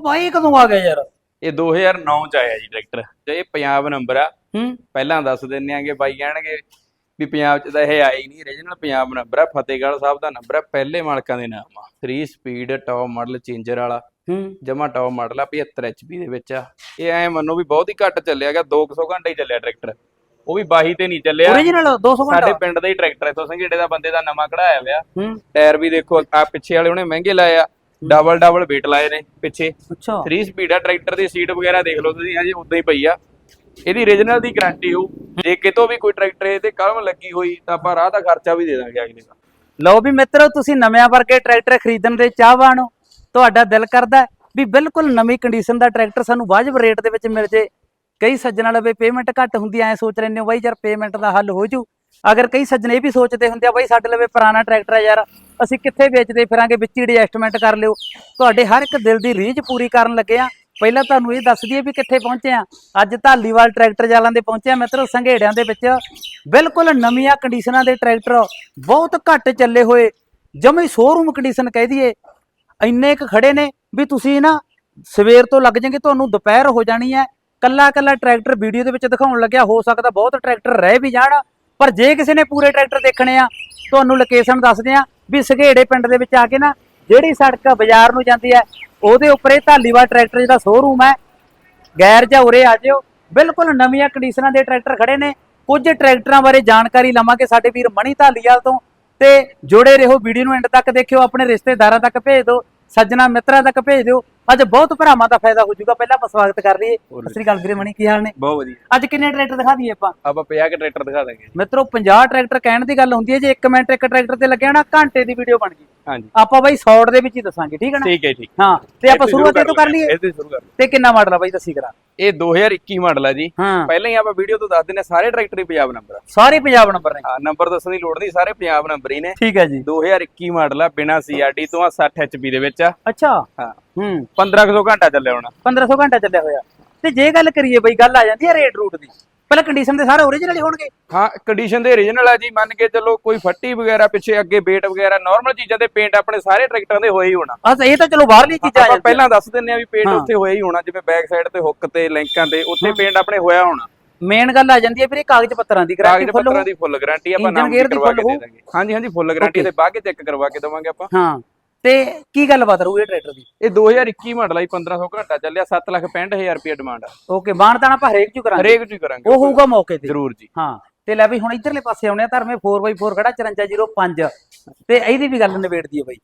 ਭਾਈ ਇਹ ਕਦੋਂ ਆ ਗਿਆ ਯਾਰ? ਇਹ 2009 ਚ ਆਇਆ ਜੀ ਟਰੈਕਟਰ। ਤੇ ਇਹ ਪੰਜਾਬ ਨੰਬਰ ਆ। ਹੂੰ। ਪਹਿਲਾਂ ਦੱਸ ਦਿੰਨੇ ਆਂਗੇ ਬਾਈ ਕਹਿਣਗੇ ਵੀ ਪੰਜਾਬ ਚ ਤਾਂ ਇਹ ਆਇਆ ਹੀ ਨਹੀਂ origignal ਪੰਜਾਬ ਨੰਬਰ ਆ ਫਤਿਹਗੜ੍ਹ ਸਾਹਿਬ ਦਾ ਨੰਬਰ ਆ ਪਹਿਲੇ ਮਾਲਕਾਂ ਦੇ ਨਾਮ ਆ। 3 ਸਪੀਡ ਟੌਪ ਮਾਡਲ ਚੇਂਜਰ ਵਾਲਾ। ਹੂੰ। ਜਮਾ ਟੌਪ ਮਾਡਲ ਆ 75 HP ਦੇ ਵਿੱਚ ਆ। ਇਹ ਐ ਮੰਨੋ ਵੀ ਬਹੁਤ ਹੀ ਘੱਟ ਚੱਲਿਆ ਗਿਆ 200 ਘੰਟੇ ਹੀ ਚੱਲਿਆ ਟਰੈਕਟਰ। ਉਹ ਵੀ ਬਾਹੀ ਤੇ ਨਹੀਂ ਚੱਲਿਆ। ਓਰੀਜਨਲ 200 ਸਾਡੇ ਘੰਟਾ। ਪਿੰਡ ਦਾ ਹੀ ਟਰੈਕਟਰ ਇਥੋਂ ਸੰਘੇੜੇ ਦਾ ਬੰਦੇ ਦਾ ਨਵਾਂ ਕਢਾਇਆ ਹੋਇਆ। ਹੂੰ। ਟਾਇਰ ਵੀ ਦੇਖੋ ਆ ਪਿੱਛੇ ਵਾਲੇ ਉਹਨੇ ਮਹਿੰਗੇ ਲਾਏ ਆ। ਡਬਲ ਡਬਲ weight ਲਾਏ ਨੇ ਪਿੱਛੇ। ਅੱਛਾ। 3 ਸਪੀਡ ਆ ਟਰੈਕਟਰ ਦੀ ਸੀਟ ਵਗੈਰਾ ਦੇਖ ਲਓ ਤੁਸੀਂ ਹਜੇ ਉਦਾਂ ਹੀ ਪਈ ਆ। ਇਹਦੀ origignal ਦੀ ਗਾਰੰਟੀ ਹੋ ਜੇ ਕਿਤੋਂ ਵੀ ਕੋਈ ਟਰੈਕਟਰ ਇਹ ਤੇ ਕਲਮ ਲੱਗੀ ਹੋਈ ਤਾਂ ਆਪਾਂ ਰਾਹ ਦਾ ਖਰਚਾ ਵੀ ਦੇ ਦਾਂਗੇ ਅਗਲੇ ਦਾ। ਲਓ ਵੀ ਮਿੱਤਰੋ ਤੁਸੀਂ ਨਵਿਆਂ ਵਰਗੇ ਟਰੈਕਟਰ ਖਰੀਦਣ ਦੇ ਚਾਹਵਾਨ ਹੋ। ਤੁਹਾਡਾ ਦਿਲ ਕਰਦਾ ਵੀ ਬਿਲਕੁਲ ਨਵੀਂ ਕੰਡੀਸ਼ਨ ਦਾ ਟਰੈਕਟਰ ਸਾਨੂੰ ਵਾਜਬ ਰੇਟ ਦੇ ਵਿੱਚ ਮਿਲ ਜੇ। ਕਈ ਸੱਜਣਾਂ ਲਵੇ ਪੇਮੈਂਟ ਘੱਟ ਹੁੰਦੀ ਐ ਸੋਚ ਲੈਂਦੇ ਹੋ ਬਾਈ ਯਾਰ ਪੇਮੈਂਟ ਦਾ ਹੱਲ ਹੋ ਜੂ। ਅਗਰ ਕਈ ਸੱਜਣ ਇਹ ਵੀ ਸੋਚਦੇ ਹੁੰਦੇ ਆ, ਬਾਈ ਸਾਡੇ ਲਵੇ ਪੁਰਾਣਾ ਟਰੈਕਟਰ ਆ ਯਾਰ, ਅਸੀਂ ਕਿੱਥੇ ਵੇਚਦੇ ਫਿਰਾਂਗੇ, ਵਿੱਚ ਹੀ ਐਡਜਸਟਮੈਂਟ ਕਰ ਲਿਓ। ਤੁਹਾਡੇ ਹਰ ਇੱਕ ਦਿਲ ਦੀ ਰੀਝ ਪੂਰੀ ਕਰਨ ਲੱਗੇ ਆ। ਪਹਿਲਾਂ ਤੁਹਾਨੂੰ ਇਹ ਦੱਸ ਦਈਏ ਵੀ ਕਿੱਥੇ ਪਹੁੰਚੇ ਆ। ਅੱਜ ਢਾਲੀਵਾਲ ਟਰੈਕਟਰ ਜਾਲਾਂ ਦੇ ਪਹੁੰਚੇ ਆ ਮਿੱਤਰੋ, ਸੰਘੇੜਿਆਂ ਦੇ ਵਿੱਚ। ਬਿਲਕੁਲ ਨਵੀਆਂ ਕੰਡੀਸ਼ਨਾਂ ਦੇ ਟਰੈਕਟਰ, ਬਹੁਤ ਘੱਟ ਚੱਲੇ ਹੋਏ। ਜਮੇ ਸ਼ੋਰੂਮ ਕੰਡੀਸ਼ਨ ਕਹਿ ਦਈਏ। ਇੰਨੇ ਕੁ ਖੜੇ ਨੇ ਵੀ ਤੁਸੀਂ ਨਾ ਸਵੇਰ ਤੋਂ ਲੱਗ ਜਾਗੇ ਤੁਹਾਨੂੰ ਦੁਪਹਿਰ ਹੋ ਜਾਣੀ ਹੈ। ਕੱਲਾ ਕੱਲਾ ਟਰੈਕਟਰ ਵੀਡੀਓ ਦੇ ਵਿੱਚ ਦਿਖਾਉਣ ਲੱਗਿਆ, ਹੋ ਸਕਦਾ ਬਹੁਤ ਟਰੈਕਟਰ ਰਹਿ ਵੀ ਜਾਣ। ਪਰ ਜੇ ਕਿਸੇ ਨੇ ਪੂਰੇ ਟਰੈਕਟਰ ਦੇਖਣੇ ਆ, ਤੁਹਾਨੂੰ ਲੋਕੇਸ਼ਨ ਦੱਸਦੇ ਆ ਵੀ ਸਘੇੜੇ ਪਿੰਡ ਦੇ ਵਿੱਚ ਆ ਕੇ ਨਾ ਜਿਹੜੀ ਸੜਕ ਬਾਜ਼ਾਰ ਨੂੰ ਜਾਂਦੀ ਹੈ, ਉਹਦੇ ਉੱਪਰ ਇਹ ਢਾਲੀਵਾਲ ਟਰੈਕਟਰ ਜਿਹੜਾ ਸ਼ੋਰੂਮ ਹੈ। ਗੈਰ ਜਾਂ ਉਰੇ ਆ ਜਿਓ। ਬਿਲਕੁਲ ਨਵੀਆਂ ਕੰਡੀਸ਼ਨਾਂ ਦੇ ਟਰੈਕਟਰ ਖੜੇ ਨੇ। ਕੁਝ ਟਰੈਕਟਰਾਂ ਬਾਰੇ ਜਾਣਕਾਰੀ ਲਵਾਂਗੇ ਸਾਡੇ ਵੀਰ ਮਣੀ ਧਾਲੀਵਾਲ ਤੋਂ। ਤੇ ਜੁੜੇ ਰਹੋ, ਵੀਡੀਓ ਨੂੰ ਐਂਡ ਤੱਕ ਦੇਖਿਓ, ਆਪਣੇ ਰਿਸ਼ਤੇਦਾਰਾਂ ਤੱਕ ਭੇਜ ਦਿਓ, ਸੱਜਣਾ ਮਿੱਤਰਾਂ ਤੱਕ ਭੇਜ ਦਿਓ। ਅੱਜ ਬਹੁਤ ਭਰਾਵਾਂ ਦਾ ਫਾਇਦਾ ਹੋ ਜਾਊਗਾ। ਪਹਿਲਾਂ ਆਪਾਂ ਸਵਾਗਤ ਕਰ ਲਈਏ। ਸਤਿ ਸ੍ਰੀ ਅਕਾਲ ਵੀਰੇ ਮਣੀ ਕੀ ਹਾਲ ਨੇ? ਬਹੁਤ ਵਧੀਆ। ਅੱਜ ਕਿੰਨੇ ਟਰੈਕਟਰ ਦਿਖਾ ਦਈਏ ਆਪਾਂ? ਆਪਾਂ 50 ਕੇ ਟਰੈਕਟਰ ਦਿਖਾ ਦਾਂਗੇ। ਮਿੱਤਰੋ 50 ਟਰੈਕਟਰ ਕਹਿਣ ਦੀ ਗੱਲ ਹੁੰਦੀ ਹੈ ਜੇ 1 ਮਿੰਟ ਇੱਕ ਟਰੈਕਟਰ ਤੇ ਲੱਗਿਆ ਨਾ ਘੰਟੇ ਦੀ ਵੀਡੀਓ ਬਣ ਗਈ। ਹਾਂਜੀ। ਆਪਾਂ ਬਾਈ ਸ਼ਾਰਟ ਦੇ ਵਿੱਚ ਹੀ ਦੱਸਾਂਗੇ ਠੀਕ ਹੈ ਨਾ? ਠੀਕ ਹੈ ਠੀਕ ਹਾਂ ਤੇ ਆਪਾਂ ਸ਼ੁਰੂਆਤ ਇਹ ਤੋਂ ਕਰ ਲਈਏ? ਇਹ ਤੋਂ ਸ਼ੁਰੂ ਕਰ। ਤੇ ਕਿੰਨਾ ਮਾਡਲ ਆ ਬਾਈ ਦੱਸੀ ਕਰਾ। ਇਹ 2021 ਮਾਡਲ ਆ ਜੀ। ਪਹਿਲਾਂ ਹੀ ਆਪਾਂ ਵੀਡੀਓ ਤੋਂ ਦੱਸ ਦਿੰਨੇ ਸਾਰੇ ਟਰੈਕਟਰ ਹੀ ਪੰਜਾਬ ਨੰਬਰ ਆ। ਸਾਰੇ ਪੰਜਾਬ ਨੰਬਰ ਨੇ। ਹਾਂ ਨੰਬਰ ਦੱਸਣ ਦੀ ਲੋੜ ਨਹੀਂ ਸਾਰੇ ਪੰਜਾਬ ਨੰਬਰ ਹੀ ਨੇ। ਠੀਕ ਹੈ ਜੀ। 2021 ਮਾਡਲ ਆ ਬਿਨਾ ਸੀਆਰਡੀ ਤੋਂ ਆ 60 HP ਦੇ ਵਿੱਚ ਆ। ਅੱਛਾ। ਹਾਂ। ਹੂੰ। 1500 ਘੰਟਾ ਚੱਲਿਆ ਹੋਣਾ। 1500 ਘੰਟਾ ਚੱਲਿਆ ਹੋਇਆ। ਤੇ ਜੇ ਗੱਲ ਕਰੀਏ ਬਈ ਗੱਲ ਆ ਜਾਂਦੀ ਹੈ ਰੇਟ ਰੂਟ ਦੀ। ਪਹਿਲਾਂ ਕੰਡੀਸ਼ਨ ਦੇ ਸਾਰੇ ਓਰੀਜਨਲ ਹੀ ਹੋਣਗੇ। ਹਾਂ ਕੰਡੀਸ਼ਨ ਦੇ origignal ਆ ਜੀ ਮੰਨ ਕੇ ਚੱਲੋ ਕੋਈ ਫੱਟੀ ਵਗੈਰਾ ਪਿੱਛੇ ਅੱਗੇ ਬੇਟ ਵਗੈਰਾ ਨਾਰਮਲ ਚੀਜ਼ਾਂ ਦੇ ਪੇਂਟ ਆਪਣੇ ਸਾਰੇ ਟਰੈਕਟਰਾਂ ਦੇ ਹੋਏ ਹੀ ਹੋਣਾ। ਆ ਇਹ ਤਾਂ ਚਲੋ ਬਾਹਰਲੀ ਚੀਜ਼ਾਂ ਆ ਆਪਾਂ ਜਾਂਦੀਆਂ। ਪਹਿਲਾਂ ਦੱਸ ਦਿੰਨੇ ਆ ਵੀ ਪੇਂਟ। ਉੱਥੇ ਹੋਇਆ ਹੀ ਹੋਣਾ ਜਿਵੇਂ ਬੈਕ ਸਾਈਡ ਤੇ ਹੁੱਕ ਤੇ ਲਿੰਕਾਂ ਤੇ ਉੱਥੇ ਪੇਂਟ ਆਪਣੇ ਹੋਇਆ ਹੋਣਾ। ਮੇਨ ਗੱਲ ਆ ਜਾਂਦੀ ਹੈ ਵੀਰੇ ਕਾਗਜ਼ ਪੱਤਰਾਂ ਦੀ ਗਾਰੰਟੀ ਕਾਗਜ਼ ਫੁੱਲ ਪੱਤਰਾਂ ਦੀ ਫੁੱਲ ਗਾਰੰਟੀ ਆਪਾਂ ਇੰਜਨ ਨਾਮ ਗੇਅਰ ਦੀ ਕਰਵਾ ਕੇ full ਦੇ ਦਾਂਗੇ। ਹਾਂਜੀ ਹਾਂਜੀ ਫੁੱਲ ਗਾਰੰਟੀ ਤੇ ਬਾਅਦ ਚੈੱਕ ਕਰਵਾ ਕੇ ਦਵਾਂਗੇ ਆਪਾਂ। ਹਾਂ। ਤੇ ਕੀ ਗੱਲਬਾਤ ਰਹੂ ਇਹ ਟਰੈਕਟਰ ਦੀ? ਇਹ 2021 ਮਾਡਲ ਆ ਜੀ 1500 ਘੰਟਾ ਚੱਲਿਆ 765000 ਰੁਪਏ ਡਿਮਾਂਡ ਆ। ਓਕੇ ਬਾਣ ਤਾਣਾ ਆਪਾਂ ਹਰੇਕ ਚ ਕਰਾਂਗੇ। ਹਰੇਕ ਜੀ ਕਰਾਂਗੇ ਉਹ ਹੋਊਗਾ ਮੌਕੇ ਤੇ? ਜ਼ਰੂਰ ਜੀ। ਹਾਂ ਤੇ ਲੈ ਵੀ ਹੁਣ ਇਧਰਲੇ ਪਾਸੇ ਆਉਣੇ ਆ ਧਰਮੇ 4x4 ਖੜਾ 5405 ਤੇ ਇਹਦੀ ਵੀ ਗੱਲ ਨਿਬੇੜਦੀ ਹੈ ਬਾਈ।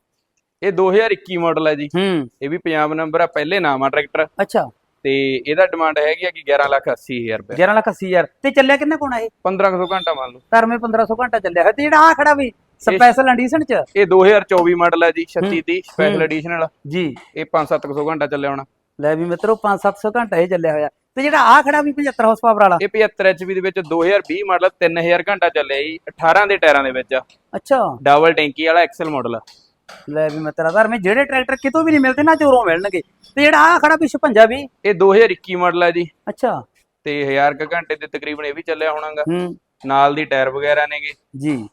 ਇਹ 2021 ਮਾਡਲ ਹੈ ਜੀ। ਹੂੰ। ਇਹ ਵੀ ਪੰਜਾਬ ਨੰਬਰ ਆ ਪਹਿਲੇ ਨਾਮ ਆ ਟਰੈਕਟਰ। ਅੱਛਾ। ਤੇ ਇਹਦਾ ਡਿਮਾਂਡ ਹੈਗੀ ਆ ਕਿ 11 ਲੱਖ 80 ਹਜ਼ਾਰ ਰੁਪਏ 11 ਲੱਖ 80 ਹਜ਼ਾਰ। ਤੇ ਚੱਲਿਆ ਕਿੰਨਾ ਕੋਣਾ ਇਹ? 1500 ਘੰਟਾ ਮੰਨ ਲਓ ਧਰਮੇ 1500 ਘੰਟਾ ਚੱਲਿਆ। ਹੈ ਤੇ ਜਿਹੜਾ ਆ ਖੜਾ ਵੀ ਸਪੈਸ਼ਲ ਐਡੀਸ਼ਨ ਚ? ਇਹ 2024 ਮਾਡਲ ਹੈ ਜੀ 36 ਦੀ ਸਪੈਸ਼ਲ ਐਡੀਸ਼ਨਲ ਜੀ। ਇਹ 5-700 ਘੰਟਾ ਚੱਲਿਆ ਹੋਣਾ। ਲੈ ਵੀ ਮਿੱਤਰੋ 5-700 ਘੰਟਾ ਇਹ ਚੱਲਿਆ ਹੋਇਆ। ਤੇ ਜਿਹੜਾ ਆ ਖੜਾ ਵੀ 75 ਹਾਰਸ ਪਾਵਰ ਵਾਲਾ? ਇਹ 75 HP ਦੇ ਵਿੱਚ 2020 ਮਾਡਲ 3000 ਘੰਟਾ ਚੱਲਿਆ ਜੀ 18 ਦੇ ਟਾਇਰਾਂ ਦੇ ਵਿੱਚ ਅੱਛਾ। ਡਬਲ ਟੈਂਕੀ ਵਾਲਾ ਐਕਸਲ ਮਾਡਲ ਆ। ਲੈ ਵੀ ਮਿੱਤਰਾ ਧਰਮੇ ਜਿਹੜੇ ਟਰੈਕਟਰ ਕਿਤੋਂ ਵੀ ਨਹੀਂ ਮਿਲਦੇ ਨਾ ਚੋਰੋਂ ਮਿਲਣਗੇ। ਤੇ ਜਿਹੜਾ ਆ ਖੜਾ ਵੀ 56 ਵੀ ਇਹ 2021 ਮਾਡਲ ਹੈ ਜੀ। ਅੱਛਾ। ਤੇ 1000 ਕ ਘੰਟੇ ਦੇ ਤਕਰੀਬਨ ਇਹ ਵੀ ਚੱਲਿਆ ਹੋਣਾਗਾ। ਹੂੰ। ਨਾਲ ਦੀ ਟਾਇਰ ਵਗੈਰਾ ਨੇਗੇ। ਜੀ।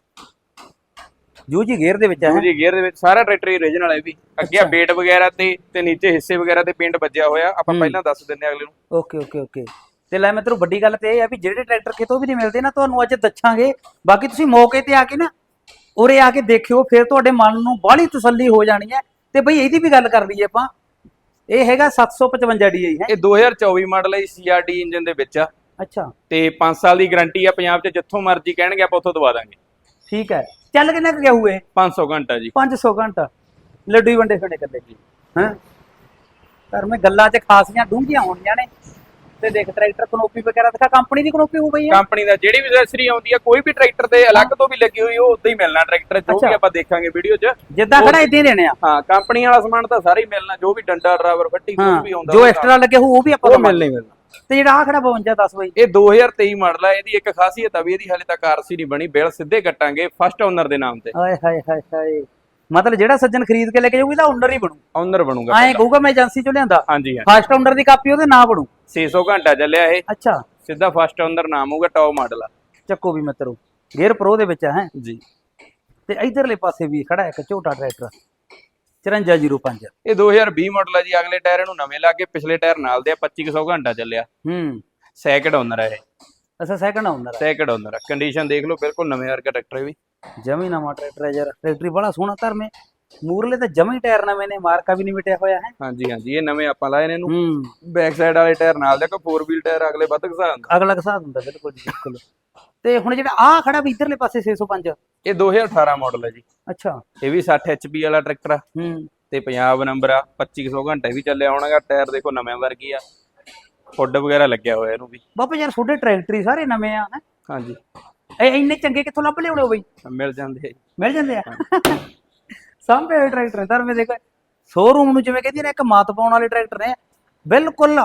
ਜੂ ਜੀ ਗੇਅਰ ਦੇ ਵਿੱਚ ਹੈ। ਜੀ ਗੇਅਰ ਦੇ ਵਿੱਚ ਸਾਰਾ ਟਰੈਕਟਰ ਹੀ origignal ਹੈ ਵੀ। ਅੱਗੇ ਬੇਟ ਵਗੈਰਾ ਤੇ ਤੇ ਨੀਚੇ ਹਿੱਸੇ ਵਗੈਰਾ ਤੇ ਪੇਂਟ ਵੱਜਿਆ ਹੋਇਆ। ਆਪਾਂ ਪਹਿਲਾਂ ਦੱਸ ਦਿੰਦੇ ਹਾਂ ਅਗਲੇ ਨੂੰ। Okay okay okay. ਤੇ ਲੈ ਮਿੱਤਰੋ ਵੱਡੀ ਗੱਲ ਤੇ ਇਹ ਆ ਵੀ ਜਿਹੜੇ ਟਰੈਕਟਰ ਕਿਤੋਂ ਵੀ ਨਹੀਂ ਮਿਲਦੇ ਨਾ ਤੁਹਾਨੂੰ ਅੱਜ ਦੱਸਾਂਗੇ। ਬਾਕੀ ਤੁਸੀਂ ਮੌਕੇ ਤੇ ਆ ਕੇ ਨਾ ਉਰੇ ਆ ਕੇ ਦੇਖਿਓ ਫਿਰ ਤੁਹਾਡੇ ਮਨ ਨੂੰ ਬਾਹਲੀ ਤਸੱਲੀ ਹੋ ਜਾਣੀ ਹੈ। ਤੇ ਬਈ ਇਹਦੀ ਵੀ ਗੱਲ ਕਰ ਲਈਏ ਆਪਾਂ। ਇਹ ਹੈਗਾ 755 DI ਹੈ। ਇਹ 2024 ਮਾਡਲ ਹੈ CRD ਇੰਜਨ ਦੇ ਵਿੱਚ ਆ। ਅੱਛਾ। ਤੇ 5 ਸਾਲ ਦੀ ਗਾਰੰਟੀ ਆ ਪੰਜਾਬ 'ਚ ਜਿੱਥੋਂ ਮਰਜ਼ੀ ਕਹਿਣਗੇ ਆਪਾਂ ਉੱਥੋਂ ਦਵਾ ਦਾਂਗੇ। ਠੀਕ ਹੈ। ਚੱਲ ਕਿੰਨਾ ਕੁ ਗਿਆ ਹੋਏ 500 ਘੰਟਾ ਜੀ। 500 ਘੰਟਾ। ਲੱਡੂ ਹੀ ਵੰਡੇ ਖੜੇ ਕੱਲੇ ਜੀ ਹਾਂ? ਪਰ ਮੈਂ ਗੱਲਾਂ 'ਚ ਖਾਸੀਆਂ ਡੂੰਘੀਆਂ ਹੋਣੀਆਂ ਨੇ। ਤੇ ਦੇਖ ਟਰੈਕਟਰ ਕਨੋਪੀ ਵਗੈਰਾ ਦਿਖਾ ਕੰਪਨੀ ਦੀ ਕਨੋਪੀ ਹੋ ਗਈ ਹੈ ਕੰਪਨੀ ਦਾ ਜਿਹੜੀ ਵੀ ਐਕਸੈਸਰੀ ਆਉਂਦੀ ਆ ਕੋਈ ਵੀ ਟਰੈਕਟਰ ਤੇ ਅਲੱਗ ਤੋਂ ਵੀ ਲੱਗੀ ਹੋਈ ਉਹ ਉਦਾਂ ਹੀ ਮਿਲਣਾ ਟਰੈਕਟਰ ਜੋ। ਵੀ ਆਪਾਂ ਦੇਖਾਂਗੇ ਵੀਡੀਓ 'ਚ। ਜਿੱਦਾਂ ਖੜਾ ਇਦਾਂ ਹੀ ਦੇਣੇ ਆ। ਹਾਂ ਕੰਪਨੀ ਵਾਲਾ ਸਮਾਨ ਤਾਂ ਸਾਰਾ ਹੀ ਮਿਲਣਾ ਜੋ ਵੀ ਡੰਡਾ ਡਰਾਈਵਰ ਫੱਟੀ ਕੁਝ ਵੀ ਆਉਂਦਾ ਜੋ ਐਕਸਟਰਾ ਲੱਗੇ ਹੋ ਉਹ ਵੀ ਆਪਾਂ ਦਵਾਂਗੇ। ਮਿਲਣਾ ਹੀ ਮਿਲਣਾ। ਤੇ ਜਿਹੜਾ ਆ ਖੜਾ 52 10 ਬਈ ਇਹ 2023 ਮਾਡਲ ਆ ਇਹਦੀ ਇੱਕ ਖਾਸੀਅਤ ਆ ਵੀ ਇਹਦੀ ਹਾਲੇ ਤੱਕ ਆਰਸੀ ਨਹੀਂ ਬਣੀ ਬਿਲ ਸਿੱਧੇ ਕੱਟਾਂਗੇ ਫਸਟ ਓਨਰ ਦੇ ਨਾਮ ਤੇ। ਹਾਏ ਹਾਏ ਹਾਏ ਹਾਏ। ਮਤਲਬ ਜਿਹੜਾ ਸੱਜਣ ਖਰੀਦ ਕੇ ਲੈ ਕੇ ਜਾਊਗਾ ਇਹਦਾ ਓਨਰ ਹੀ ਬਣੂ। ਓਨਰ ਬਣੂਗਾ ਐਂ ਕਹੂਗਾ ਮੈਂ ਏਜੰਸੀ ਚੋਂ ਲਿਆਂਦਾ। ਹਾਂਜੀ ਹਾਂ ਫਸਟ ਓਨਰ ਦੀ ਕਾਪੀ ਉਹਦੇ ਨਾਂ ਬਣੂ। 600 ਘੰਟਾ ਚੱਲਿਆ ਇਹ। ਅੱਛਾ। ਸਿੱਧਾ ਫਸਟ ਓਨਰ ਨਾਮ ਹੋਊਗਾ ਟੌਪ ਮਾਡਲ ਆ। ਚੱਕੋ ਵੀ ਮਿੱਤਰੋ ਗੇਅਰ ਪ੍ਰੋ ਦੇ ਵਿੱਚ ਹੈ। ਜੀ। ਤੇ ਇਧਰਲੇ ਪਾਸੇ ਵੀ ਖੜਾ ਇੱਕ ਝੋਟਾ ਟਰੈਕਟਰ। 5405 ਇਹ 2020 ਮਾਡਲ ਹੈ ਜੀ ਅਗਲੇ ਟਾਇਰ ਇਹਨੂੰ ਨਵੇਂ ਲਾ ਕੇ ਪਿਛਲੇ ਟਾਇਰ ਨਾਲ ਦੇ ਆ 2500 ਘੰਟਾ ਚੱਲਿਆ। ਹੂੰ। ਸੈਕਿੰਡ ਓਨਰ ਹੈ ਇਹ। ਅੱਛਾ ਸੈਕੰਡ ਆਉਂਦਾ ਸੈਕਿੰਡ ਓਨਰ ਹੈ ਕੰਡੀਸ਼ਨ ਦੇਖ ਲਓ ਬਿਲਕੁਲ ਨਵੇਂ ਵਰਗਾ ਟਰੈਕਟਰ ਹੈ ਵੀ। ਜਮੀ ਨਵਾਂ ਟਰੈਕਟਰ ਹੈ ਯਾਰ। ਟਰੈਕਟਰੀ ਬੜਾ ਸੋਹਣਾ ਧਰਮੇ ਮੂਰਲੇ ਤਾਂ ਜਮੀ ਟਾਇਰ ਨਵੇਂ ਨੇ ਮਾਰਕਾ ਵੀ ਨਹੀਂ ਮਿਟਿਆ ਹੋਇਆ ਹੈ। ਹਾਂਜੀ ਹਾਂਜੀ ਇਹ ਨਵੇਂ ਆਪਾਂ ਲਾਏ ਨੇ ਇਹਨੂੰ। ਹੂੰ। ਬੈਕ ਸਾਈਡ ਵਾਲੇ ਟਾਇਰ ਨਾਲ ਦੇ ਕੋ 4 ਵੀਲ ਟਾਇਰ ਅਗਲੇ ਵੱਧ ਘਸਾ ਹੁੰਦਾ ਅਗਲਾ ਕਸਾ ਦਿੰਦਾ ਬਿਲਕੁਲ ਬਿਲਕੁਲ। ਤੇ ਹੁਣ ਜਿਹੜਾ ਆ ਖੜਾ ਵੀ ਇਧਰਲੇ ਪਾਸੇ 605 ਇਹ 2018 ਮਾਡਲ ਹੈ ਜੀ। ਅੱਛਾ। ਇਹ ਵੀ 60 HP ਵਾਲਾ ਟਰੈਕਟਰ ਆ। ਹੂੰ। ਤੇ ਪੰਜਾਬ ਨੰਬਰ ਆ 2500 ਘੰਟੇ ਵੀ ਚੱਲਿਆ ਹੋਣਾਗਾ ਟਾਇਰ ਦੇਖੋ ਨਵੇਂ ਵਰਗੀ ਆ। ਫੁੱਡ ਵਗੈਰਾ ਲੱਗਿਆ ਹੋਇਆ ਇਹਨੂੰ ਵੀ। ਬਾਬਾ ਯਾਰ ਤੁਹਾਡੇ ਟਰੈਕਟਰ ਹੀ ਸਾਰੇ ਨਵੇਂ ਆ ਹੈਂ? ਹਾਂਜੀ। ਇਹ ਇੰਨੇ ਚੰਗੇ ਕਿੱਥੋਂ ਲੱਭ ਲਿਆਉਣੇ ਹੋ ਬਈ? ਮਿਲ ਜਾਂਦੇ। ਮਿਲ ਜਾਂਦੇ ਆ? ਸਾਂਭੇ ਹੋਏ ਟਰੈਕਟਰ ਧਰ ਮੇ ਦੇਖ ਸ਼ੋਰੂਮ ਨੂੰ ਜਿਵੇਂ ਕਹਿੰਦੀ ਨੇ ਇੱਕ ਮਾਤ ਪਾਉਣ ਵਾਲੇ ਟਰੈਕਟਰ ਨੇ। ਬਿਲਕੁਲ।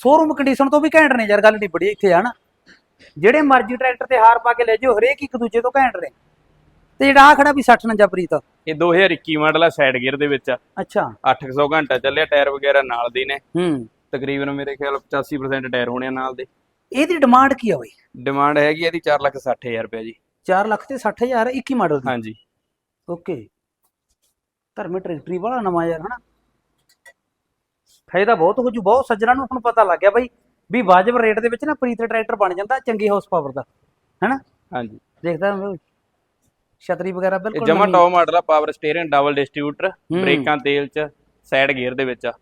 ਸ਼ੋਰੂਮ ਕੰਡੀਸ਼ਨ ਤੋਂ ਵੀ ਘੈਂਟ ਨੇ ਯਾਰ ਗੱਲ ਨਹੀਂ ਬੜੀ ਇੱਥੇ ਆ ਨਾ। ਜਿਹੜੇ ਮਰਜ਼ੀ ਟਰੈਕਟਰ ਤੇ ਹਾਰ ਪਾ ਕੇ ਲੈ ਜਾਓ ਹਰੇਕ ਇੱਕ ਦੂਜੇ ਤੋਂ ਘੈਂਟ ਨੇ। ਤੇ ਜਿਹੜਾ ਆ ਖੜਾ ਵੀ 60 49 ਪ੍ਰੀਤ। ਇਹ 2021 ਮਾਡਲ ਆ ਸਾਈਡ ਗੇਅਰ ਦੇ ਵਿੱਚ ਆ। ਅੱਛਾ। 800 ਘੰਟਾ ਚੱਲਿਆ ਟਾਇਰ ਵਗੈਰਾ ਨਾਲ ਦੇ ਨੇ। ਹੂੰ। ਤਕਰੀਬਨ ਮੇਰੇ ਖਿਆਲ 85% ਟਾਇਰ ਹੋਣੇ ਨਾਲ ਦੇ। ਇਹਦੀ ਡਿਮਾਂਡ ਕੀ ਆ ਬਈ? ਡਿਮਾਂਡ ਹੈਗੀ ਇਹਦੀ 460000 ਰੁਪਏ ਜੀ। 4 ਲੱਖ ਤੇ 60000 21 ਮਾਡਲ ਦੀ? ਹਾਂਜੀ। ਓਕੇ। ਧਰਮੇ ਟਰੈਕਟਰੀ ਵਾਲਾ ਨਵਾਂ ਯਾਰ ਹਨਾ? ਫਾਇਦਾ ਬਹੁਤ ਹੋ ਜੂ ਬਹੁਤ ਸੱਜਣਾ ਨੂੰ ਹੁਣ ਪਤਾ ਲੱਗ ਗਿਆ ਬਈ ਵੀ ਵਾਜਬ ਰੇਟ ਦੇ ਵਿੱਚ ਨਾ ਪ੍ਰੀਤ ਟਰੈਕਟਰ ਬਣ ਜਾਂਦਾ ਚੰਗੀ ਹਾਊਸ ਪਾਵਰ ਦਾ ਹੈਨਾ? ਹਾਂਜੀ। ਦੇਖਦਾ ਮੈਂ ਛਤਰੀ ਵਗੈਰਾ ਬਿਲਕੁਲ ਜਮਾ। ਟੌਪ ਮਾਡਲ ਆ ਪਾਵਰ ਸਟੀਅਰਿੰਗ ਡਬਲ ਡਿਸਟ੍ਰੀਬਿਊਟਰ। ਬ੍ਰੇਕਾਂ ਤੇਲ ਚ ਸਾਈਡ ਗੇਅਰ ਦੇ ਵਿੱਚ ਆ।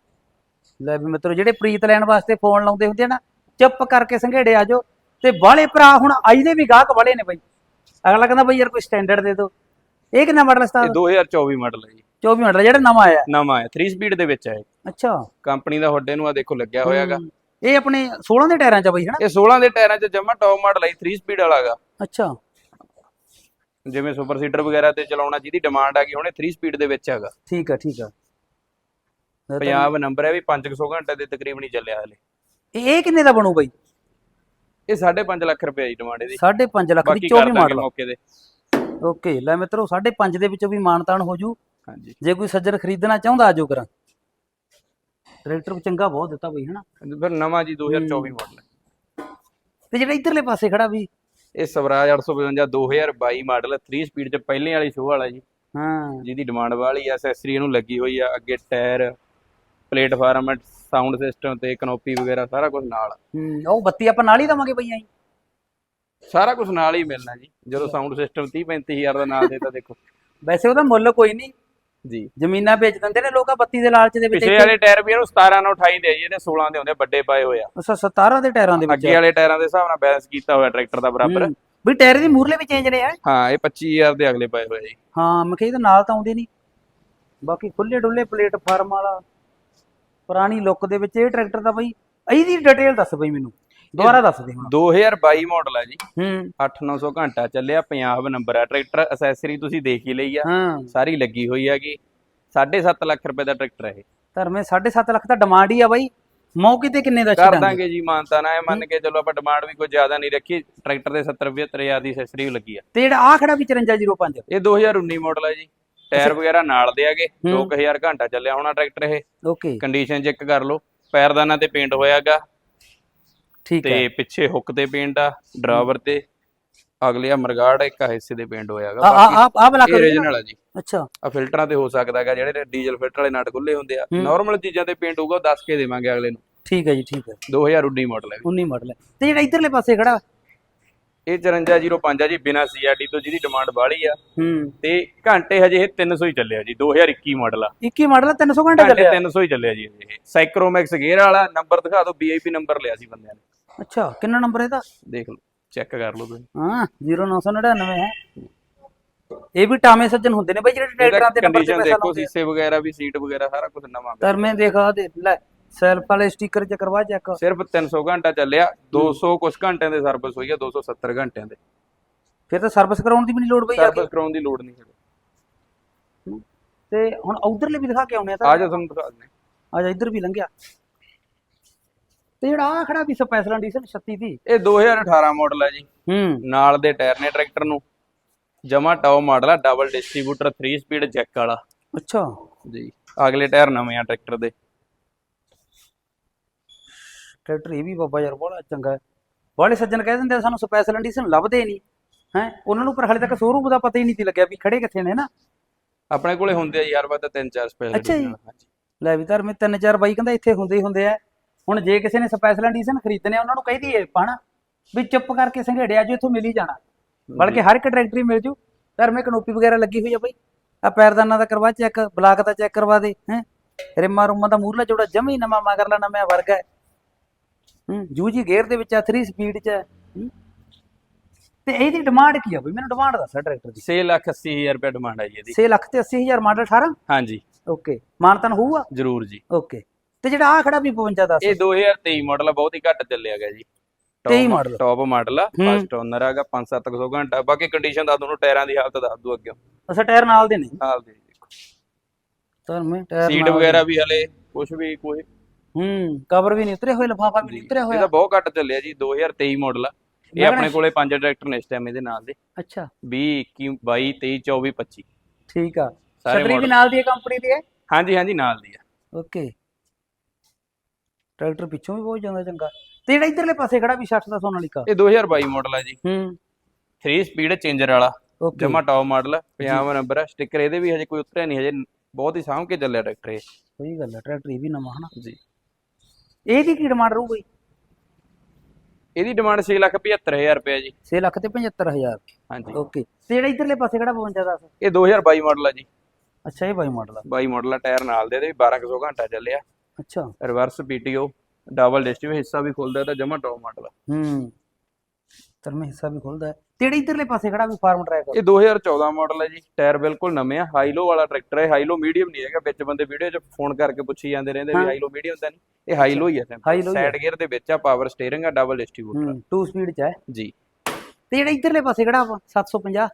ਲੈ ਵੀ ਮਿੱਤਰੋ ਜਿਹੜੇ ਪ੍ਰੀਤ ਲੈਣ ਵਾਸਤੇ ਫੋਨ ਲਾਉਂਦੇ ਹੁੰਦੇ ਆ ਨਾ ਚੁੱਪ ਕਰਕੇ ਸੰਘੇੜੇ ਆ ਜਾਓ ਤੇ ਬਾਲੇ ਭਰਾ ਹੁਣ ਆਈ ਦੇ ਵੀ ਗਾਹਕ ਵਾਲੇ ਨੇ ਬਈ। ਅਗਲਾ ਕਹਿੰਦਾ ਬਈ ਯਾਰ ਕੋਈ ਸਟੈਂਡਰਡ ਦੇ ਦਿਓ। ਇਹ ਕਿੰਨਾ ਮਾਡਲ ਇਹ ਸਤਾਰ 2024 ਮਾਡਲ ਹੈ ਜੀ। 24 ਮਾਡਲ ਜਿਹੜਾ ਨਵਾਂ ਆਇਆ। ਨਵਾਂ ਹੈ 3 ਸਪੀਡ ਦੇ ਵਿੱਚ ਹੈ। ਅੱਛਾ। ਕੰਪਨੀ ਦਾ ਹੁੱਡੇ ਨੂੰ ਆ ਦੇਖੋ ਲੱਗਿਆ ਹੋਇਆਗਾ। ਇਹ ਆਪਣੇ 16 ਦੇ ਟਾਇਰਾਂ ਚ ਆ ਬਈ ਹਨਾ? ਇਹ 16 ਦੇ ਟਾਇਰਾਂ 'ਚ ਜਮਾ ਟੌਪ ਮਾਡਲ ਹੈ 3 ਸਪੀਡ ਵਾਲਾਗਾ ਅੱਛਾ। ਜਿਵੇਂ ਸੁਪਰ ਸੀਡਰ ਵਗੈਰਾ ਤੇ ਚਲਾਉਣਾ ਜਿਹਦੀ ਡਿਮਾਂਡ ਹੈਗੀ ਉਹਨੇ 3 ਸਪੀਡ ਦੇ ਵਿੱਚ ਹੈਗਾ। ਠੀਕ ਆ ਠੀਕ ਆ। ਪੰਜਾਬ ਨੰਬਰ ਹੈ ਵੀ 500 ਘੰਟੇ ਦੇ ਤਕਰੀਬਨ ਹੀ ਚੱਲਿਆ ਹਲੇ। ਇਹ ਕਿੰਨੇ ਦਾ ਬਣੂ ਬਈ? ਇਹ 5.5 ਲੱਖ ਰੁਪਏ ਦੀ ਡਿਮਾਂਡ ਇਹਦੀ। 5.5 ਲੱਖ ਦੀ ਬਾਕੀ 24 ਕਰ ਦਾਂਗੇ ਮਾਡਲ ਮੌਕੇ ਤੇ। ਓਕੇ ਲੈ ਮਿੱਤਰੋ 5.5 ਦੇ ਵਿੱਚੋਂ ਵੀ ਮਾਨਤਾਨ ਹੋ ਜੂ। ਹਾਂਜੀ। ਜੇ ਕੋਈ ਸੱਜਣ ਖਰੀਦਣਾ ਚਾਹੁੰਦਾ ਆਜੋ ਕਰਾਂ। ਟਰੈਕਟਰ ਚੰਗਾ ਬਹੁਤ ਦਿੱਤਾ ਬਈ ਹਨਾ? ਫਿਰ ਨਵਾਂ ਜੀ 2024 ਮਾਡਲ ਹੈ। ਤੇ ਜਿਹੜਾ ਇਧਰਲੇ ਪਾਸੇ ਖੜਾ ਵੀ? ਇਹ ਸਵਰਾਜ 855 2022 ਮਾਡਲ 3 ਸਪੀਡ 'ਚ ਪਹਿਲੇ ਵਾਲੀ ਸ਼ੋਅ ਵਾਲਾ ਜੀ। ਹਾਂ। ਜਿਹਦੀ ਡਿਮਾਂਡ ਵਾਲੀ ਆ ਐਕਸੈਸਰੀ ਇਹਨੂੰ ਲੱਗੀ ਹੋਈ ਆ ਅੱਗੇ ਟਾਇਰ ਪਲੇਟਫਾਰਮ ਸਾਊਂਡ ਸਿਸਟਮ ਤੇ ਕਨੋਪੀ ਵਗੈਰਾ ਸਾਰਾ ਕੁਝ ਨਾਲ। ਹੂੰ ਉਹ ਬੱਤੀ ਆਪਾਂ ਨਾਲ ਹੀ ਦਵਾਂਗੇ ਬਈ ਆਈ ਸਾਰਾ ਕੁਝ ਨਾਲ ਹੀ ਮਿਲਣਾ ਜੀ। ਜਦੋਂ ਸਾਊਂਡ ਸਿਸਟਮ 30 35000 ਦਾ ਨਾਲ ਦੇ ਤਾਂ ਦੇਖੋ। ਵੈਸੇ ਉਹਦਾ ਮੁੱਲ ਕੋਈ ਨਹੀਂ। ਜੀ। ਜ਼ਮੀਨਾਂ ਵੇਚ ਦਿੰਦੇ ਨੇ ਲੋਕ ਆ ਬੱਤੀ ਦੇ ਲਾਲਚ ਦੇ ਵਿੱਚ ਪਿਛਲੇ ਵਾਲੇ ਟਾਇਰ ਵੀ ਇਹਨੂੰ 17 ਨਾਲ 28 ਦੇ ਆ ਜੀ ਇਹਦੇ 16 ਦੇ ਹੁੰਦੇ ਆ, ਵੱਡੇ ਪਾਏ ਹੋਏ ਆ। ਅੱਛਾ 17 ਦੇ ਟਾਇਰਾਂ ਦੇ ਵਿੱਚ ਅੱਗੇ ਵਾਲੇ ਟਾਇਰਾਂ ਦੇ ਹਿਸਾਬ ਨਾਲ ਬੈਲੈਂਸ ਕੀਤਾ ਹੋਇਆ ਟਰੈਕਟਰ ਦਾ ਬਰਾਬਰ। ਵੀ ਟਾਇਰ ਦੀ ਮੂਰਲੇ ਵੀ ਚੇਂਜ ਨੇ ਹੈ ਹਾਂ ਇਹ 25000 ਦੇ ਅਗਲੇ ਪਾਏ ਹੋਏ ਆ ਜੀ। ਹਾਂ ਮੈਂ ਕਿਹਾ ਇਹਦੇ ਨਾਲ ਤਾਂ ਆਉਂਦੇ ਨਹੀਂ। ਬਾਕੀ ਖੁੱਲੇ ਡੁੱਲੇ ਪਲੇਟਫਾਰਮ ਵਾਲਾ ਪੁਰਾਣੀ ਲੁੱਕ ਦੇ ਵਿੱਚ ਇਹ ਟਰੈਕਟਰ ਦਾ ਬਈ ਇਹਦੀ ਡਿਟੇਲ ਦੱਸ ਬਈ ਮੈਨੂੰ। ਦੁਬਾਰਾ ਦੱਸ ਦੇ ਹੁਣ 2022 ਮਾਡਲ ਹੈ ਜੀ। ਹੂੰ। 8-900 ਘੰਟਾ ਚੱਲਿਆ ਪੰਜਾਬ ਨੰਬਰ ਆ। ਟਰੈਕਟਰ ਅਸੈਸਰੀ ਤੁਸੀਂ ਦੇਖ ਹੀ ਲਈ ਆ। ਹਾਂ। ਸਾਰੀ ਲੱਗੀ ਹੋਈ ਹੈਗੀ। 7.5 ਲੱਖ ਰੁਪਏ ਦਾ ਟਰੈਕਟਰ ਹੈ ਇਹ। ਧਰਮੇ 7.5 ਲੱਖ ਤਾਂ ਡਿਮਾਂਡ ਹੀ ਆ ਬਾਈ। ਮੌਕੇ ਤੇ ਕਿੰਨੇ ਦਾ ਕਰ ਛੱਡਾਂਗੇ ਦਾਂਗੇ ਜੀ ਮਾਨਤਾ ਨਾ ਇਹ ਮੰਨ ਕੇ ਚਲੋ ਆਪਾਂ ਡਿਮਾਂਡ ਵੀ ਕੋਈ ਜ਼ਿਆਦਾ ਨਹੀਂ ਰੱਖੀ। ਟਰੈਕਟਰ ਦੇ 70 75000 ਦੀ ਅਸੈਸਰੀ ਲੱਗੀ ਆ। ਤੇ ਜਿਹੜਾ ਆ ਖੜਾ ਵੀ 5405 ਇਹ 2019 ਮਾਡਲ ਹੈ ਜੀ। ਟਾਇਰ ਵਗੈਰਾ ਨਾਲ ਦੇ ਹੂੰ। 2000 ਘੰਟਾ ਚੱਲਿਆ ਹੋਣਾ ਟਰੈਕਟਰ ਇਹ। ਓਕੇ। ਕੰਡੀਸ਼ਨ ਚੈੱਕ ਕਰ ਲਓ। ਪੈਰਦਾਨਾਂ ਤੇ ਪੇਂਟ ਹੋਇਆਗਾ। ਠੀਕ ਹੈ। ਤੇ ਪਿੱਛੇ ਹੁੱਕ ਤੇ ਪੇਂਟ ਆ ਡਰਾਈਵਰ ਤੇ ਅਗਲੇ ਆ ਮਰਗਾੜ ਇੱਕ ਆ ਹਿੱਸੇ ਦੇ ਪੇਂਟ ਹੋਇਆਗਾ ਆ ਆ ਆ ਆ ਬਲਾ ਇਹ origignal ਆ ਜੀ। ਅੱਛਾ। ਆ ਫਿਲਟਰਾਂ ਤੇ ਹੋ ਸਕਦਾ ਹੈਗਾ ਜਿਹੜੇ ਡੀਜ਼ਲ ਫਿਲਟਰ ਵਾਲੇ ਨਟ ਖੁੱਲੇ ਹੁੰਦੇ ਆ। ਨਾਰਮਲ ਚੀਜ਼ਾਂ ਤੇ ਪੇਂਟ ਹੋਊਗਾ ਉਹ ਦੱਸ ਕੇ ਦੇਵਾਂਗੇ ਅਗਲੇ ਨੂੰ। ਠੀਕ ਹੈ ਜੀ ਠੀਕ ਹੈ। 2019 ਮਾਡਲ ਹੈ। 19 ਮਾਡਲ ਹੈ। ਤੇ ਜਿਹੜਾ ਇਧਰਲੇ ਪਾਸੇ ਖੜਾ ਇਹ 5405 ਆ ਜੀ ਬਿਨਾ ਸੀਆਰਡੀ ਤੋਂ ਜਿਹਦੀ ਡਿਮਾਂਡ ਬਾਹਲੀ ਆ। ਹੂੰ। ਤੇ ਘੰਟੇ ਹਜੇ ਇਹ 300 ਹੀ ਚੱਲਿਆ ਜੀ 2021 ਮਾਡਲ ਆ। 21 ਮਾਡਲ 300 ਘੰਟੇ ਚੱਲਿਆ? 300 ਹੀ ਚੱਲਿਆ ਜੀ ਇਹ। ਸਾਈਕਰੋਮੈਕਸ ਗੇਅਰ ਵਾਲਾ ਨੰਬਰ ਦਿਖਾ ਦਿਓ ਵੀਆਈਪੀ ਨੰਬਰ ਲਿਆ ਸੀ ਬੰਦਿਆਂ ਨੇ। ਅੱਛਾ ਕਿੰਨਾ ਨੰਬਰ ਇਹਦਾ? ਦੇਖ ਲਓ ਚੈੱਕ ਕਰ ਲਓ ਤੁਸੀਂ। ਹਾਂ 0999 ਹੈ। ਇਹ ਵੀ ਟਾਵੇਂ ਸੱਜਣ ਹੁੰਦੇ ਨੇ ਬਾਈ ਜਿਹੜੇ ਟਰੈਕਟਰਾਂ ਦੇ ਨੰਬਰ ਤੇ ਪੈਸਾ ਦੇਖੋ ਲਾਉਂਦੇ ਆ। ਸੀਸੇ ਵਗੈਰਾ ਵੀ ਸੀਟ ਵਗੈਰਾ ਸਾਰਾ ਕੁਝ ਨਵਾਂ ਪਿਆ। ਧਰਮੇ ਦੇਖਾ ਦੇ ਲੈ। ਸੈਲਫ ਵਾਲੇ ਸਟicker ਚ ਕਰਵਾ ਚੈੱਕ। ਸਿਰਫ 300 ਘੰਟਾ ਚੱਲਿਆ 200 ਕੁਝ ਘੰਟਿਆਂ ਦੇ ਸਰਵਿਸ ਹੋਈ ਆ 270 ਘੰਟਿਆਂ ਦੇ। ਫਿਰ ਤਾਂ ਸਰਵਿਸ ਕਰਾਉਣ ਦੀ ਵੀ ਨਹੀਂ ਲੋੜ ਆ ਸਰਵਿਸ ਕਰਾਉਣ ਦੀ ਲੋੜ ਨਹੀਂ ਹੈ ਤੇ ਹੁਣ ਉਧਰਲੇ ਵੀ ਦਿਖਾ ਕੇ ਆਉਣੇ ਆ ਆ ਤਾਂ ਜਾ ਤੁਹਾਨੂੰ ਦਿਖਾ ਦਿੰਦੇ ਆ ਜਾ ਇੱਧਰ ਵੀ ਲੰਘਿਆ। ਤੇ ਜਿਹੜਾ ਆ ਖੜਾ ਵੀ ਸਪੈਸ਼ਲ ਐਡੀਸ਼ਨ 36 ਦੀ ਇਹ 2018 ਮਾਡਲ ਹੈ ਜੀ। ਹੂੰ। ਨਾਲ ਦੇ ਟਾਇਰ ਨੇ ਟਰੈਕਟਰ ਨੂੰ। ਜਮਾ ਟਾਪ ਮਾਡਲ ਆ ਡਬਲ ਡਿਸਟ੍ਰੀਬਿਊਟਰ 3 ਸਪੀਡ ਜੈਕ ਵਾਲਾ। ਅੱਛਾ। ਜੀ। ਅਗਲੇ ਟਾਇਰ ਨਵੇਂ ਆ ਟਰੈਕਟਰ ਦੇ। ਟਰੈਕਟਰ ਇਹ ਵੀ ਬਾਬਾ ਯਾਰ ਬੜਾ ਚੰਗਾ ਬਾਲੇ ਸੱਜਣ ਕਹਿ ਦਿੰਦੇ ਸਾਨੂੰ ਸਪੈਸ਼ਲ ਐਡੀਸ਼ਨ ਲੱਭਦੇ ਨਹੀਂ ਹੈ? ਉਹਨਾਂ ਨੂੰ ਪਰ ਹਾਲੇ ਤੱਕ ਸ਼ੋਰੂਮ ਦਾ ਪਤਾ ਹੀ ਨਹੀਂ ਸੀ ਲੱਗਿਆ ਵੀ ਖੜੇ ਕਿੱਥੇ ਨੇ ਨਾ ਆਪਣੇ ਕੋਲੇ ਹੁੰਦੇ ਆ ਵਾਰ ਤਾਂ ਤਿੰਨ ਚਾਰ ਸਪੈਸ਼ਲ ਅੱਛਾ ਜੀ। ਲੈ ਵੀ ਧਰਮੇ ਤਿੰਨ ਚਾਰ ਬਾਈ ਕਹਿੰਦਾ ਇੱਥੇ ਹੁੰਦੇ ਹੀ ਹੁੰਦੇ ਆ। ਹੁਣ ਜੇ ਕਿਸੇ ਨੇ ਸਪੈਸ਼ਲ ਐਡੀਸ਼ਨ ਖਰੀਦਣੇ ਉਹਨਾਂ ਨੂੰ ਕਹਿ ਦਈਏ ਪਾਣਾ ਵੀ ਚੁੱਪ ਕਰਕੇ ਸੰਘੇੜਿਆ ਜੋ ਇੱਥੋਂ ਮਿਲ ਹੀ ਜਾਣਾ। ਬਲਕਿ ਹਰ ਇੱਕ ਟਰੈਕਟਰ ਮਿਲ ਜੂ। ਧਰਮੇ ਕਨੋਪੀ ਵਗੈਰਾ ਲੱਗੀ ਹੋਈ ਆ ਬਾਈ। ਆ ਪੈਰਦਾਨਾਂ ਦਾ ਕਰਵਾ ਚੈੱਕ ਬਲਾਕ ਦਾ ਚੈੱਕ ਕਰਵਾ ਦੇ ਹੈ? ਰਿਮਾ ਰੁਮਾ ਦਾ ਮੂਰਲਾ ਜੋੜਾ ਜਮੀ ਨਵਾਂ ਮਗਰਲਾ ਨਵਾਂ ਵਰਗਾ ਹੂੰ। ਜੂਜੀ ਗੇਅਰ ਦੇ ਵਿੱਚ ਆ 3 ਸਪੀਡ ਚ ਹੈ। ਤੇ ਇਹਦੀ ਡਿਮਾਂਡ ਕੀ ਆ ਬਈ? ਮੈਨੂੰ ਡਿਮਾਂਡ ਦੱਸ ਟਰੈਕਟਰ ਦੀ। 6 ਲੱਖ 80 ਹਜ਼ਾਰ ਰੁਪਏ ਡਿਮਾਂਡ ਹੈ ਜੀ ਇਹਦੀ। 6 ਲੱਖ ਤੇ 80000 ਮਾਡਲ 18 ਹਾਂਜੀ। ਓਕੇ ਮਾਨਤਨ ਹੋਊਗਾ? ਜ਼ਰੂਰ ਜੀ। ਓਕੇ ਤੇ ਜਿਹੜਾ ਆ ਖੜਾ ਵੀ 52 ਦੱਸ। ਇਹ 2023 ਮਾਡਲ ਆ ਬਹੁਤ ਹੀ ਘੱਟ ਚੱਲਿਆ ਗਿਆ ਜੀ। 23 model। ਟੌਪ ਮਾਡਲ ਆ। ਫਸਟ ਓਨਰ ਹੈਗਾ 5-700 ਘੰਟਾ। ਬਾਕੀ ਕੰਡੀਸ਼ਨ ਦਾ ਤੁਹਾਨੂੰ ਟਾਇਰਾਂ ਦੀ ਹਾਲਤ ਦੱਸ ਦੂ ਅੱਗੇ। ਅੱਛਾ ਟਾਇਰ ਨਾਲ ਦੇ ਨੇ। ਨਾਲ ਦੇ ਦੇਖੋ ਤਾਂ ਮੈਂ ਟਾਇਰ ਸੀਟ। ਵਗੈਰਾ ਵੀ ਹਲੇ ਕੁਝ ਵੀ ਕੋਈ ਹੂੰ ਕਵਰ ਵੀ ਨਹੀਂ ਉਤਰੇ ਹੋਏ ਲਫਾਫਾ ਵੀ ਨਹੀਂ ਉਤਰਿਆ ਹੋਇਆ। ਤਾਂ ਬਹੁਤ ਘੱਟ ਚੱਲਿਆ ਜੀ 2023 ਮਾਡਲ ਆ। ਇਹ ਆਪਣੇ ਕੋਲੇ ਪੰਜ ਟਰੈਕਟਰ ਨੇ ਇਸ ਟਾਈਮ ਇਹਦੇ ਨਾਲ ਦੇ। ਅੱਛਾ। 20 21 22 23 24 25 ਠੀਕ ਆ। ਸਾਰੇ ਛਤਰੀ ਵੀ। ਨਾਲ ਦੀ ਕੰਪਨੀ ਦੀ ਹੈ? ਹਾਂਜੀ ਹਾਂਜੀ ਨਾਲ ਦੀ ਆ। ਓਕੇ ਟਰੈਕਟਰ ਪਿੱਛੋਂ ਵੀ ਬਹੁਤ ਜਾਂਦਾ ਚੰਗਾ। ਤੇ ਜਿਹੜਾ ਇਧਰਲੇ ਪਾਸੇ ਖੜਾ ਵੀ 60 ਦਾ ਸੋਨਾਲੀਕਾ ਇਹ 2022 ਮਾਡਲ ਆ ਜੀ। ਹੂੰ। 3 ਸਪੀਡ ਚੇਂਜਰ ਵਾਲਾ। ਓਕੇ ਜਮਾ ਟੌਪ ਮਾਡਲ 50 ਨੰਬਰ ਆ। ਸਟicker ਇਹਦੇ ਵੀ ਹਜੇ ਕੋਈ ਉਤਰਿਆ ਨਹੀਂ ਹਜੇ ਬਹੁਤ ਹੀ ਸਾਂਭ ਕੇ ਚੱਲਿਆ ਟਰੈਕਟਰ ਇਹ। ਸਹੀ ਗੱਲ ਹੈ ਟਰੈਕਟਰ ਇਹ ਵੀ ਨਵਾਂ ਹਨਾ? ਜੀ। ਇਹਦੀ ਕੀ ਡਿਮਾਂਡ ਰਹੂ ਬਈ ਇਹਦੀ ਡਿਮਾਂਡ 675000 ਰੁਪਏ ਜੀ। 6 ਲੱਖ ਤੇ 75000 ਹਾਂਜੀ। ਓਕੇ ਤੇ ਜਿਹੜਾ ਇਧਰਲੇ ਪਾਸੇ ਖੜਾ 52 ਦੱਸ ਇਹ 2022 ਮਾਡਲ ਆ ਜੀ। ਅੱਛਾ ਇਹ ਬਾਈ ਮਾਡਲ ਆ। 22 ਮਾਡਲ ਆ ਟਾਇਰ ਨਾਲ ਦੇ ਇਹਦੇ ਵੀ 1200 ਘੰਟਾ ਚੱਲਿਆ। ਅੱਛਾ। ਰਿਵਰਸ ਪੀਟੀਓ ਡਬਲ ਡਿਸਟਿਵ ਹਿੱਸਾ ਵੀ ਖੁੱਲਦਾ ਤਾਂ ਜਮਾ ਟੌਪ ਮਾਡਲ ਆ। ਹੂੰ। ਤਰ ਮੈਂ ਹਿੱਸਾ ਵੀ ਖੁੱਲਦਾ। ਹੈ ਤੇ ਜਿਹੜਾ ਇਧਰਲੇ ਪਾਸੇ ਖੜਾ ਵੀ ਫਾਰਮ ਟਰੈਕ ਇਹ 2014 ਮਾਡਲ ਹੈ ਜੀ ਟਾਇਰ ਬਿਲਕੁਲ ਨਵੇਂ ਆ ਹਾਈਲੋ ਵਾਲਾ ਟਰੈਕਟਰ ਹੈ ਹਾਈਲੋ ਮੀਡੀਅਮ ਨਹੀਂ ਹੈਗਾ ਵਿੱਚ ਬੰਦੇ ਵੀਡੀਓ 'ਚ ਫੋਨ ਕਰਕੇ ਪੁੱਛੀ ਜਾਂਦੇ ਰਹਿੰਦੇ ਵੀ ਹਾਂ। ਹਾਈਲੋ ਮੀਡੀਅਮ ਤਾਂ ਨਹੀਂ ਇਹ ਹਾਈਲੋ ਹੀ ਹੈ ਹੀ ਸਾਈਡ ਗੇਅਰ ਦੇ ਵਿੱਚ ਆ ਪਾਵਰ ਸਟੀਅਰਿੰਗ ਆ ਡਬਲ ਡਿਸਟ੍ਰੀਬਿਊਟਰ ਹੂੰ 2 ਸਪੀਡ ਚ ਹੈ। ਜੀ। ਤੇ ਜਿਹੜਾ ਇਧਰਲੇ ਪਾਸੇ ਖੜਾ ਵਾ 750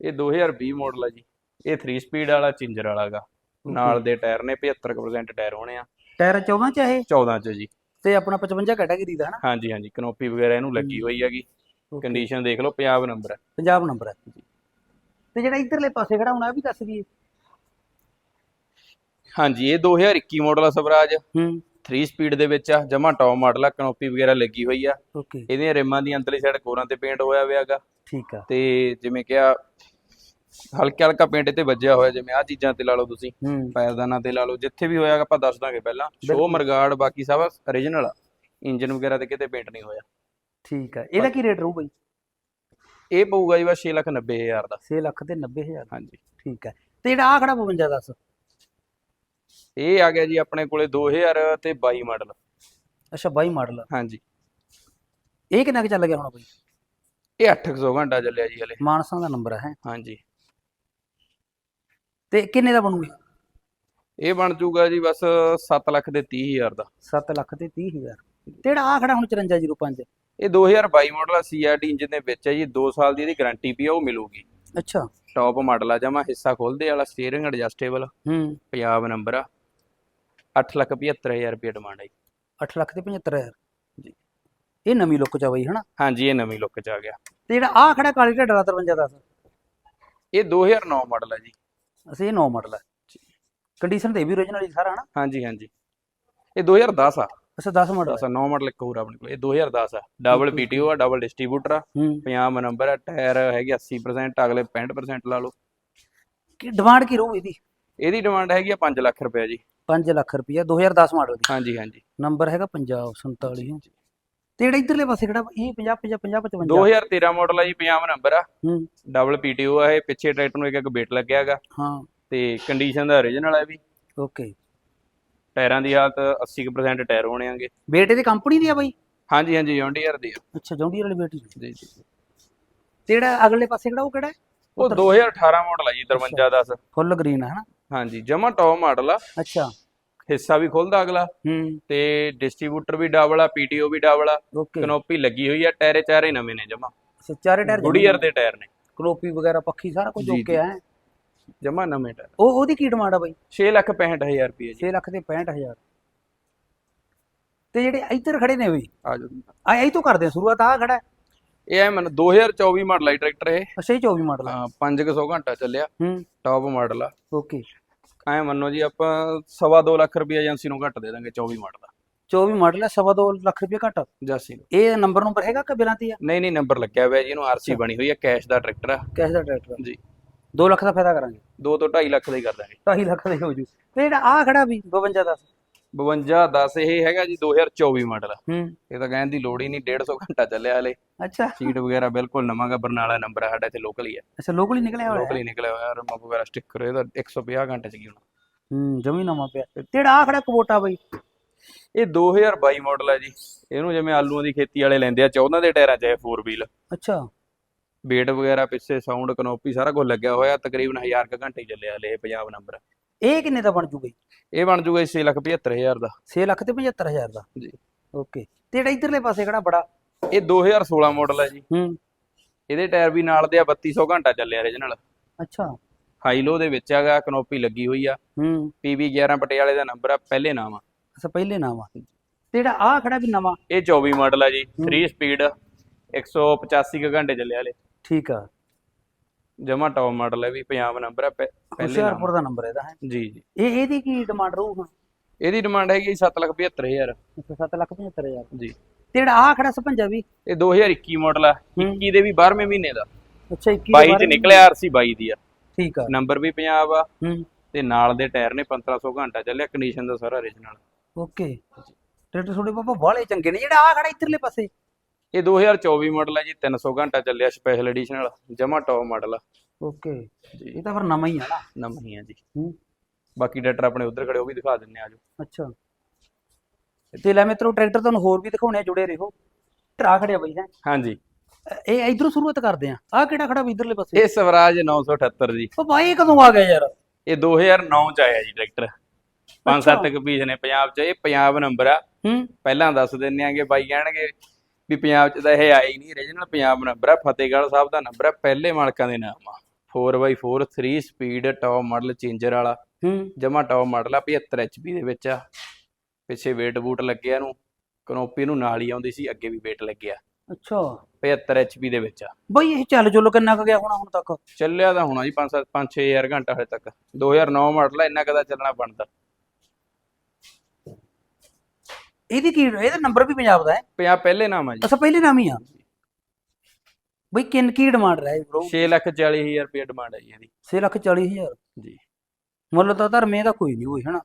ਇਹ 2020 ਮਾਡਲ ਹੈ ਜੀ ਇਹ 3 ਸਪੀਡ ਵਾਲਾ ਚਿੰਜਰ ਵਾਲਾਗਾ। ਨਾਲ ਦੇ ਟਾਇਰ ਨੇ 75% ਟਾਇਰ ਹੋਣੇ ਆ। ਟਾਇਰ 14 ਚ ਹੈ ਇਹ? 14 ਚ ਜੀ। ਤੇ ਆਪਣਾ 55 ਕੈਟਾਗਰੀ ਦਾ ਹਨਾ? ਹਾਂਜੀ ਹਾਂਜੀ ਕਨੋਪੀ ਵਗੈਰਾ ਇਹਨੂੰ ਲੱਗੀ ਹੋਈ ਹੈਗੀ। ਕੰਡੀਸ਼ਨ ਦੇਖ ਲਓ 50 ਨੰਬਰ ਹੈ। ਪੰਜਾਬ ਨੰਬਰ ਹੈ। ਤੇ ਜਿਹੜਾ ਇਧਰਲੇ ਪਾਸੇ ਖੜਾ ਹੋਣਾ ਵੀ ਦੱਸ ਦਈਏ। ਹਾਂਜੀ ਇਹ 2021 ਮਾਡਲ ਆ ਸਵਰਾਜ। ਹੂੰ। 3 ਸਪੀਡ ਦੇ ਵਿੱਚ ਆ ਜਮਾ ਟੌਪ ਮਾਡਲ ਆ ਕਨੋਪੀ ਵਗੈਰਾ ਲੱਗੀ ਹੋਈ ਆ। ਓਕੇ ਇਹਦੀਆਂ ਰਿਮਾਂ ਦੀ ਅੰਦਰਲੀ ਸਾਈਡ ਕੋਰਾਂ ਤੇ ਪੇਂਟ ਹੋਇਆ ਹੋਇਆਗਾ ਠੀਕ ਆ। ਤੇ ਜਿਵੇਂ ਕਿਹਾ ਹਲਕਾ ਹਲਕਾ ਪੇਂਟ ਤੇ ਵੱਜਿਆ ਹੋਇਆ ਜਿਵੇਂ ਆ ਚੀਜ਼ਾਂ ਤੇ ਲਾ ਲਓ ਤੁਸੀਂ। ਪੈਰਦਾਨਾਂ ਤੇ ਲਾ ਲਓ ਜਿੱਥੇ ਵੀ ਹੋਇਆਗਾ ਆਪਾਂ ਦੱਸ ਦਾਂਗੇ ਪਹਿਲਾਂ। ਸ਼ੋ। ਮਰਗਾਰਡ ਬਾਕੀ ਸਭ origignal ਆ। ਇੰਜਨ ਵਗੈਰਾ ਤੇ ਕਿਤੇ ਪੇਂਟ ਨਹੀਂ ਹੋਇਆ। ਠੀਕ ਆ। ਇਹਦਾ ਕੀ ਰੇਟ ਰਹੂ ਬਈ ਇਹ ਪਊਗਾ ਜੀ ਬਸ 690000 ਦਾ। 6 ਲੱਖ ਤੇ 90000 ਹਾਂਜੀ। ਠੀਕ ਹੈ ਤੇ ਜਿਹੜਾ ਆ ਖੜਾ 52 ਦੱਸ। ਇਹ ਆ ਗਿਆ ਜੀ ਆਪਣੇ ਕੋਲੇ 2000 ਤੇ 22 ਮਾਡਲ। ਅੱਛਾ 22 ਮਾਡਲ। ਹਾਂਜੀ। ਇਹ ਕਿੰਨਾ ਕੁ ਚੱਲ ਗਿਆ ਹੁਣ ਬਈ? ਇਹ 800 ਘੰਟਾ ਚੱਲਿਆ ਜੀ ਹਲੇ। ਮਾਨਸਾ ਦਾ ਨੰਬਰ ਹੈ। ਹਾਂਜੀ। ਤੇ ਕਿੰਨੇ ਦਾ ਬਣੂਗਾ? ਇਹ ਬਣ ਜੂਗਾ ਜੀ ਬਸ 7 ਲੱਖ ਦੇ 30000 ਦਾ। 7 ਲੱਖ ਤੇ 30000 ਤੇ ਜਿਹੜਾ ਆ ਖੜਾ ਹੁਣ 5405 ਇਹ 2022 ਮਾਡਲ ਆ ਸੀਆਰਡੀ ਇੰਜਨ ਦੇ ਵਿੱਚ ਹੈ ਜੀ। 2 ਸਾਲ ਦੀ ਇਹਦੀ ਗਾਰੰਟੀ ਵੀ ਆ ਉਹ ਮਿਲੂਗੀ। ਅੱਛਾ। ਟੌਪ ਮਾਡਲ ਆ ਜਮਾ ਹਿੱਸਾ ਖੋਲਦੇ ਵਾਲਾ ਸਟੀਅਰਿੰਗ ਐਡਜਸਟੇਬਲ ਹੂੰ। ਪੰਜਾਬ ਨੰਬਰ ਆ। 875000 ਰੁਪਏ ਡਿਮਾਂਡ ਹੈ ਜੀ। 8 ਲੱਖ ਤੇ 75000 ਜੀ। ਇਹ ਨਵੀਂ ਲੁੱਕ ਚ ਆ ਬਈ ਹਨਾ? ਹਾਂਜੀ ਇਹ ਨਵੀਂ ਲੁੱਕ ਚ ਆ ਗਿਆ। ਤੇ ਜਿਹੜਾ ਆ ਖੜਾ ਕਾਲੀ ਢੱਡ ਦਾ 53 ਦੱਸ। ਇਹ 2009 ਮਾਡਲ ਹੈ ਜੀ। ਅਸੀਂ ਇਹ 9 ਮਾਡਲ ਹੈ ਕੰਡੀਸ਼ਨ ਤੇ ਵੀ origignal ਹੀ ਸਾਰਾ ਹਨਾ? ਹਾਂਜੀ ਹਾਂਜੀ। ਇਹ 2010 ਆ। ਅੱਛਾ 10 ਮਾਡਲ। ਆ 9 ਮਾਡਲ ਇੱਕ ਹੋਰ ਆ ਆਪਣੇ ਕੋਲ। ਇਹ 2010 ਆ। ਡਬਲ ਪੀਟੀਓ ਆ ਡਬਲ ਡਿਸਟ੍ਰੀਬਿਊਟਰ ਆ। ਹੂੰ। 50 ਨੰਬਰ ਆ ਟਾਇਰ ਹੈਗੇ 80% ਅਗਲੇ 65% ਲਾ ਲਓ। ਕੀ ਡਿਮਾਂਡ ਕੀ ਰਹੂ ਇਹਦੀ? ਇਹਦੀ ਡਿਮਾਂਡ ਹੈਗੀ ਆ 5 ਲੱਖ ਰੁਪਏ ਜੀ। 5 ਲੱਖ ਰੁਪਇਆ 2010 ਮਾਡਲ ਦੀ। ਹਾਂਜੀ ਹਾਂਜੀ। ਨੰਬਰ ਹੈਗਾ ਪੰਜਾਬ 47 ਤੇ ਜਿਹੜਾ ਇਧਰਲੇ ਪਾਸੇ ਖੜਾ ਇਹ 50 50 50 55 2013 ਮਾਡਲ ਆ ਜੀ 50 ਨੰਬਰ ਆ। ਡਬਲ ਪੀਟੀਓ ਆ ਇਹ ਪਿੱਛੇ ਟਰੈਕਟਰ ਨੂੰ ਇੱਕ ਇੱਕ ਬੇਟ ਲੱਗਿਆ ਹੈਗਾ। ਹਾਂ। ਤੇ ਕੰਡੀਸ਼ਨ ਦਾ origignal ਹੈ ਵੀ। ਓਕੇ ਟਾਇਰਾਂ ਦੀ ਹਾਲਤ 80% ਟਾਇਰ ਹੋਣੇ ਆਂਗੇ। ਬੇਟੇ ਦੀ ਕੰਪਨੀ ਦੀ ਆ ਬਾਈ? ਹਾਂਜੀ ਹਾਂਜੀ ਜੌਂਡੀਅਰ ਦੀ ਆ। ਅੱਛਾ ਜੌਂਡੀਅਰ ਵਾਲੀ ਬੇਟੀ ਜੀ ਜੀ ਤੇ ਜਿਹੜਾ ਅਗਲੇ ਪਾਸੇ ਖੜਾ ਉਹ ਕਿਹੜਾ ਉਹ 2018 ਮਾਡਲ ਆ ਜੀ 5310 ਫੁੱਲ ਗ੍ਰੀਨ ਹੈ ਹਨਾ? ਹਾਂਜੀ ਜਮਾ ਟੌਪ ਮਾਡਲ ਆ। ਅੱਛਾ। ਹਿੱਸਾ ਵੀ ਖੁੱਲਦਾ ਅਗਲਾ। ਹੂੰ। ਤੇ ਡਿਸਟ੍ਰੀਬਿਊਟਰ ਵੀ ਡਬਲ ਆ ਪੀਟੀਓ ਵੀ ਡਬਲ ਆ। ਕਨੋਪੀ ਲੱਗੀ ਹੋਈ ਆ ਟਾਇਰੇ ਚਾਰੇ ਨਵੇਂ ਨੇ ਜਮਾ। ਚਾਰੇ ਟਾਇਰ ਗੁਡੀਅਰ ਦੇ ਟਾਇਰ ਨੇ। ਕਲੋਪੀ ਵਗੈਰਾ ਪੱਖੀ ਸਾਰਾ ਕੁਝ ਓਕੇ ਹੈ? ਜਮਾ ਨਵੇਂ ਟਾਇਰ। ਉਹ ਉਹਦੀ ਕੀ ਡਿਮਾਂਡ ਆ ਬਾਈ? 6 ਲੱਖ 65000 ਰੁਪਏ ਜੀ। 6 ਲੱਖ ਤੇ 65000 ਤੇ ਜਿਹੜੇ ਇੱਧਰ ਖੜੇ ਨੇ ਬਈ? ਆ ਜਾਓ ਆ ਇਹ ਤੋਂ ਕਰਦੇ ਆ ਸ਼ੁਰੂਆਤ ਆ ਖੜਾ। ਇਹ ਐ ਮਨ 2024 ਮਾਡਲ ਆ ਜੀ ਟਰੈਕਟਰ ਇਹ। ਅੱਛਾ ਇਹ 24 ਮਾਡਲ ਆ। ਹਾਂ 500 ਘੰਟਾ ਚੱਲਿਆ। ਹੂੰ। ਟੌਪ ਮਾਡਲ ਆ। ਓਕੇ। ਐ ਮੰਨੋ ਜੀ ਆਪਾਂ ਸਵਾ ਦੋ ਲੱਖ ਰੁਪਏ ਏਜੰਸੀ ਨੂੰ ਘੱਟ ਦੇ ਦਾਂਗੇ 24 ਮਾਡਲ ਦਾ। 24 ਮਾਡਲ ਹੈ ਸਵਾ ਦੋ ਲੱਖ ਰੁਪਏ ਘੱਟ। ਜਾਸੀ ਨੂੰ। ਇਹ ਨੰਬਰ ਨੰਬਰ ਹੈਗਾ ਕਿ ਬਿਲਾਂ ਤੇ ਆ? ਨਹੀਂ ਨਹੀਂ ਨੰਬਰ ਲੱਗਿਆ ਹੋਇਆ ਜੀ ਇਹਨੂੰ ਆਰਸੀ ਬਣੀ ਹੋਈ ਹੈ ਕੈਸ਼ ਦਾ ਟਰੈਕਟਰ ਆ। ਕੈਸ਼ ਦਾ ਟਰੈਕਟਰ ਜੀ। 2 ਲੱਖ ਦਾ ਫਾਇਦਾ ਕਰਾਂਗੇ। 2 ਤੋਂ 2.5 ਲੱਖ ਦਾ ਹੀ ਕਰ ਦਾਂਗੇ। 2.5 ਲੱਖ ਦਾ ਹੀ ਹੋ ਜੂ। ਤੇ ਜਿਹੜਾ ਆ ਖੜਾ ਵੀ 52 10 52 10 ਇਹ ਹੈਗਾ ਜੀ 2024 ਮਾਡਲ। ਹੂੰ। ਇਹ ਤਾਂ ਕਹਿਣ ਦੀ ਲੋੜ ਹੀ ਨਹੀਂ 150 ਘੰਟਾ ਚੱਲਿਆ ਹਲੇ। ਅੱਛਾ। ਸੀਟ ਵਗੈਰਾ ਬਿਲਕੁਲ ਨਵਾਂਗਾ ਬਰਨਾਲਾ ਨੰਬਰ ਆ ਸਾਡਾ ਇੱਥੇ ਲੋਕਲ ਹੀ ਹੈ ਅੱਛਾ ਲੋਕਲ ਹੀ ਨਿਕਲਿਆ ਹੋਇਆ। ਲੋਕਲ ਹੀ ਨਿਕਲਿਆ ਹੋਇਆ ਰਮਾ ਵਗੈਰਾ ਸਟicker ਇਹਦਾ 150 ਘੰਟੇ ਚ ਕੀ ਹੋਣਾ। ਹੂੰ ਜਮੀ ਨਵਾਂ ਪਿਆ। ਤੇ ਜਿਹੜਾ ਆ ਖੜਾ ਕਬੋਟਾ ਬਈ। ਇਹ 2022 ਮਾਡਲ ਹੈ ਜੀ। ਇਹਨੂੰ ਜਿਵੇਂ ਆਲੂਆਂ ਦੀ ਖੇਤੀ ਵਾਲੇ ਲੈਂਦੇ ਆ 14 ਦੇ ਟਾਇਰਾਂ 'ਚ ਇਹ 4 ਵੀਲ ਅੱਛਾ। ਵੇਟ ਵਗੈਰਾ ਪਿੱਛੇ ਸਾਊਂਡ ਕਨੋਪੀ ਸਾਰਾ ਕੁਝ ਲੱਗਿਆ ਹੋਇਆ ਤਕਰੀਬਨ 1000 ਕੁ ਘੰਟੇ ਚੱਲਿਆ ਹਲੇ ਇਹ ਪੰਜਾਬ ਨੰਬਰ ਇਹ ਕਿੰਨੇ ਦਾ ਬਣ ਜੂ? ਬਈ ਇਹ ਬਣ ਜੂਗਾ 675000 ਦਾ। 6 ਲੱਖ ਤੇ 75000 ਦਾ? ਜੀ। ਓਕੇ ਤੇ ਜਿਹੜਾ ਇਧਰਲੇ ਪਾਸੇ ਖੜਾ ਬੜਾ? ਇਹ 2016 ਮਾਡਲ ਹੈ ਜੀ। ਹੂੰ। ਇਹਦੇ ਟਾਇਰ ਵੀ ਨਾਲ ਦੇ ਆ 3200 ਘੰਟਾ ਚੱਲਿਆ ਰੀਜਨਲ ਅੱਛਾ। ਹਾਈ ਲੋ ਦੇ ਵਿੱਚ ਹੈਗਾ ਕਨੋਪੀ ਲੱਗੀ ਹੋਈ ਆ। ਹੂੰ। PB 11 ਪਟਿਆਲੇ ਦਾ ਨੰਬਰ ਆ ਪਹਿਲੇ ਨਾਮ ਆ। ਅੱਛਾ ਪਹਿਲੇ ਨਾਮ ਆ। ਤੇ ਜਿਹੜਾ ਆ ਖੜਾ ਵੀ ਨਵਾਂ? ਇਹ 24 ਮਾਡਲ ਆ ਜੀ। 3 ਸਪੀਡ 185 ਕੁ ਘੰਟੇ ਚੱਲਿਆ ਹਲੇ। ਠੀਕ ਆ। ਜਮਾ ਟੌਪ ਮਾਡਲ ਹੈ ਵੀ ਪੰਜਾਬ ਨੰਬਰ ਪਹਿ- ਪਹਿਲੇ ਹੁਸ਼ਿਆਰਪੁਰ ਦਾ ਨੰਬਰ ਇਹਦਾ ਹੈ? ਜੀ ਜੀ। ਇਹ ਇਹਦੀ ਕੀ ਡਿਮਾਂਡ ਰਹੂ ਹੁਣ ਇਹਦੀ ਡਿਮਾਂਡ ਹੈਗੀ 775000 ਅੱਛਾ 7 ਲੱਖ 75000 ਜੀ। ਤੇ ਜਿਹੜਾ ਆ ਖੜਾ ਸਪੰਜਾ ਵੀ? ਇਹ 2021 ਮਾਡਲ ਆ 21 ਦੇ ਵੀ 12ਵੇਂ ਮਹੀਨੇ ਦਾ। ਅੱਛਾ 21 22 ਚ ਨਿਕਲਿਆ ਆਰਸੀ 22 ਦੀ ਆ। ਠੀਕ ਆ। ਨੰਬਰ ਵੀ ਪੰਜਾਬ ਆ। ਹੂੰ। ਤੇ ਨਾਲ ਦੇ ਟਾਇਰ ਨੇ 1500 ਘੰਟਾ ਚੱਲਿਆ ਕੰਡੀਸ਼ਨ ਦਾ ਸਾਰਾ origignal ਓਕੇ। ਟਰੈਕਟਰ ਤੁਹਾਡੇ ਪਾਪਾ ਬਾਹਲੇ ਚੰਗੇ ਨੇ ਜਿਹੜਾ ਆ ਖੜਾ ਇਧਰਲੇ ਪਾਸੇ। ਇਹ 2024 ਮਾਡਲ ਹੈ ਜੀ 300 ਘੰਟਾ ਚੱਲਿਆ ਸਪੈਸ਼ਲ ਐਡੀਸ਼ਨਲ ਜਮਾ ਟੌਪ ਮਾਡਲ ਆ। ਓਕੇ ਜੀ। ਇਹ ਤਾਂ ਫਿਰ ਨਵਾਂ ਹੀ ਆ ਨਾ? ਨਵੀਂ ਆ ਜੀ। ਹੂੰ। ਬਾਕੀ ਟਰੈਕਟਰ ਆਪਣੇ ਉਧਰ ਖੜੇ ਉਹ ਵੀ ਦਿਖਾ ਦਿੰਨੇ ਆ ਆਜੋ। ਅੱਛਾ। ਤੇ ਲੈ ਮਿੱਤਰੋ ਟਰੈਕਟਰ ਤੁਹਾਨੂੰ ਹੋਰ ਵੀ ਦਿਖਾਉਣੇ ਜੁੜੇ ਰਹੋ। ਟਰਾ ਖੜਿਆ ਬਈ ਹੈ। ਹਾਂਜੀ। ਇਹ ਇਧਰੋਂ ਸ਼ੁਰੂਆਤ ਕਰਦੇ ਆ। ਆ ਕਿਹੜਾ ਖੜਾ ਬਈ ਇਧਰਲੇ ਪਾਸੇ? ਇਹ ਸਵਰਾਜ 978 ਜੀ। ਉਹ ਇਹ ਕਦੋਂ ਆ ਗਿਆ ਯਾਰ? ਇਹ 2009 ਚ ਆਇਆ ਜੀ ਟਰੈਕਟਰ ਪੰਜ ਅੱਛਾ। ਸੱਤ ਕੁ ਪੀਸ ਨੇ ਪੰਜਾਬ ਚ ਇਹ ਪੰਜਾਬ ਨੰਬਰ ਆ। ਹੂੰ। ਪਹਿਲਾਂ ਦੱਸ ਦਿੰਨੇ ਆਂਗੇ ਬਾਈ ਕਹਿਣਗੇ ਵੀ ਪੰਜਾਬ ਚ ਤਾਂ ਇਹ ਹੀ ਨਹੀਂ origignal ਪੰਜਾਬ ਨੰਬਰ ਆ ਫਤਿਹਗੜ੍ਹ ਸਾਹਿਬ ਦਾ ਨੰਬਰ ਆ ਪਹਿਲੇ ਮਾਲਕਾਂ ਦੇ ਨਾਮ ਆ। 4x4 3 speed top model changer ਵਾਲਾ। ਹੂੰ। ਜਮਾ ਟੌਪ ਮਾਡਲ ਆ 75 HP ਦੇ ਵਿੱਚ ਆ। ਪਿੱਛੇ ਵੇਟ ਬੂਟ ਲੱਗਿਆ ਨੂੰ ਕਨੋਪੀ ਨੂੰ ਨਾਲ ਹੀ ਆਉਂਦੀ ਸੀ ਅੱਗੇ ਵੀ ਵੇਟ ਲੱਗਿਆ। ਅੱਛਾ। 75 HP ਦੇ ਵਿੱਚ ਆ। ਬਈ ਇਹ ਚੱਲ ਚੁੱਲ ਕਿੰਨਾ ਕੁ ਗਿਆ ਹੋਣਾ ਹੁਣ ਤੱਕ? ਚੱਲਿਆ ਤਾਂ ਹੋਣਾ ਜੀ 5 5 6000 ਘੰਟਾ ਹਜੇ ਤੱਕ। 2009 ਮਾਡਲ ਆ ਇੰਨਾ ਕਦਾ ਚੱਲਣਾ ਬਣਦਾ। ਇਹਦੀ ਕੀ ਇਹਦਾ ਨੰਬਰ ਵੀ ਪੰਜਾਬ ਦਾ ਹੈ। ਪੰਜਾਬ ਪਹਿਲੇ ਨਾਮ ਆ ਜੀ। ਅੱਛਾ ਪਹਿਲੇ ਨਾਮ ਹੀ ਆ। ਬਈ ਕਿੰਨ ਕੀ ਡਿਮਾਂਡ ਰਹੀ ਬ్రో 6 ਲੱਖ 40000 ਰੁਪਏ ਡਿਮਾਂਡ ਹੈ ਜੀ ਇਹਦੀ। 6 ਲੱਖ 40 ਹਜ਼ਾਰ? ਜੀ। ਮੁੱਲ ਤਾਂ ਧਰਮੇ ਦਾ ਕੋਈ ਨਹੀਂ ਹੋਈ ਹਨਾ?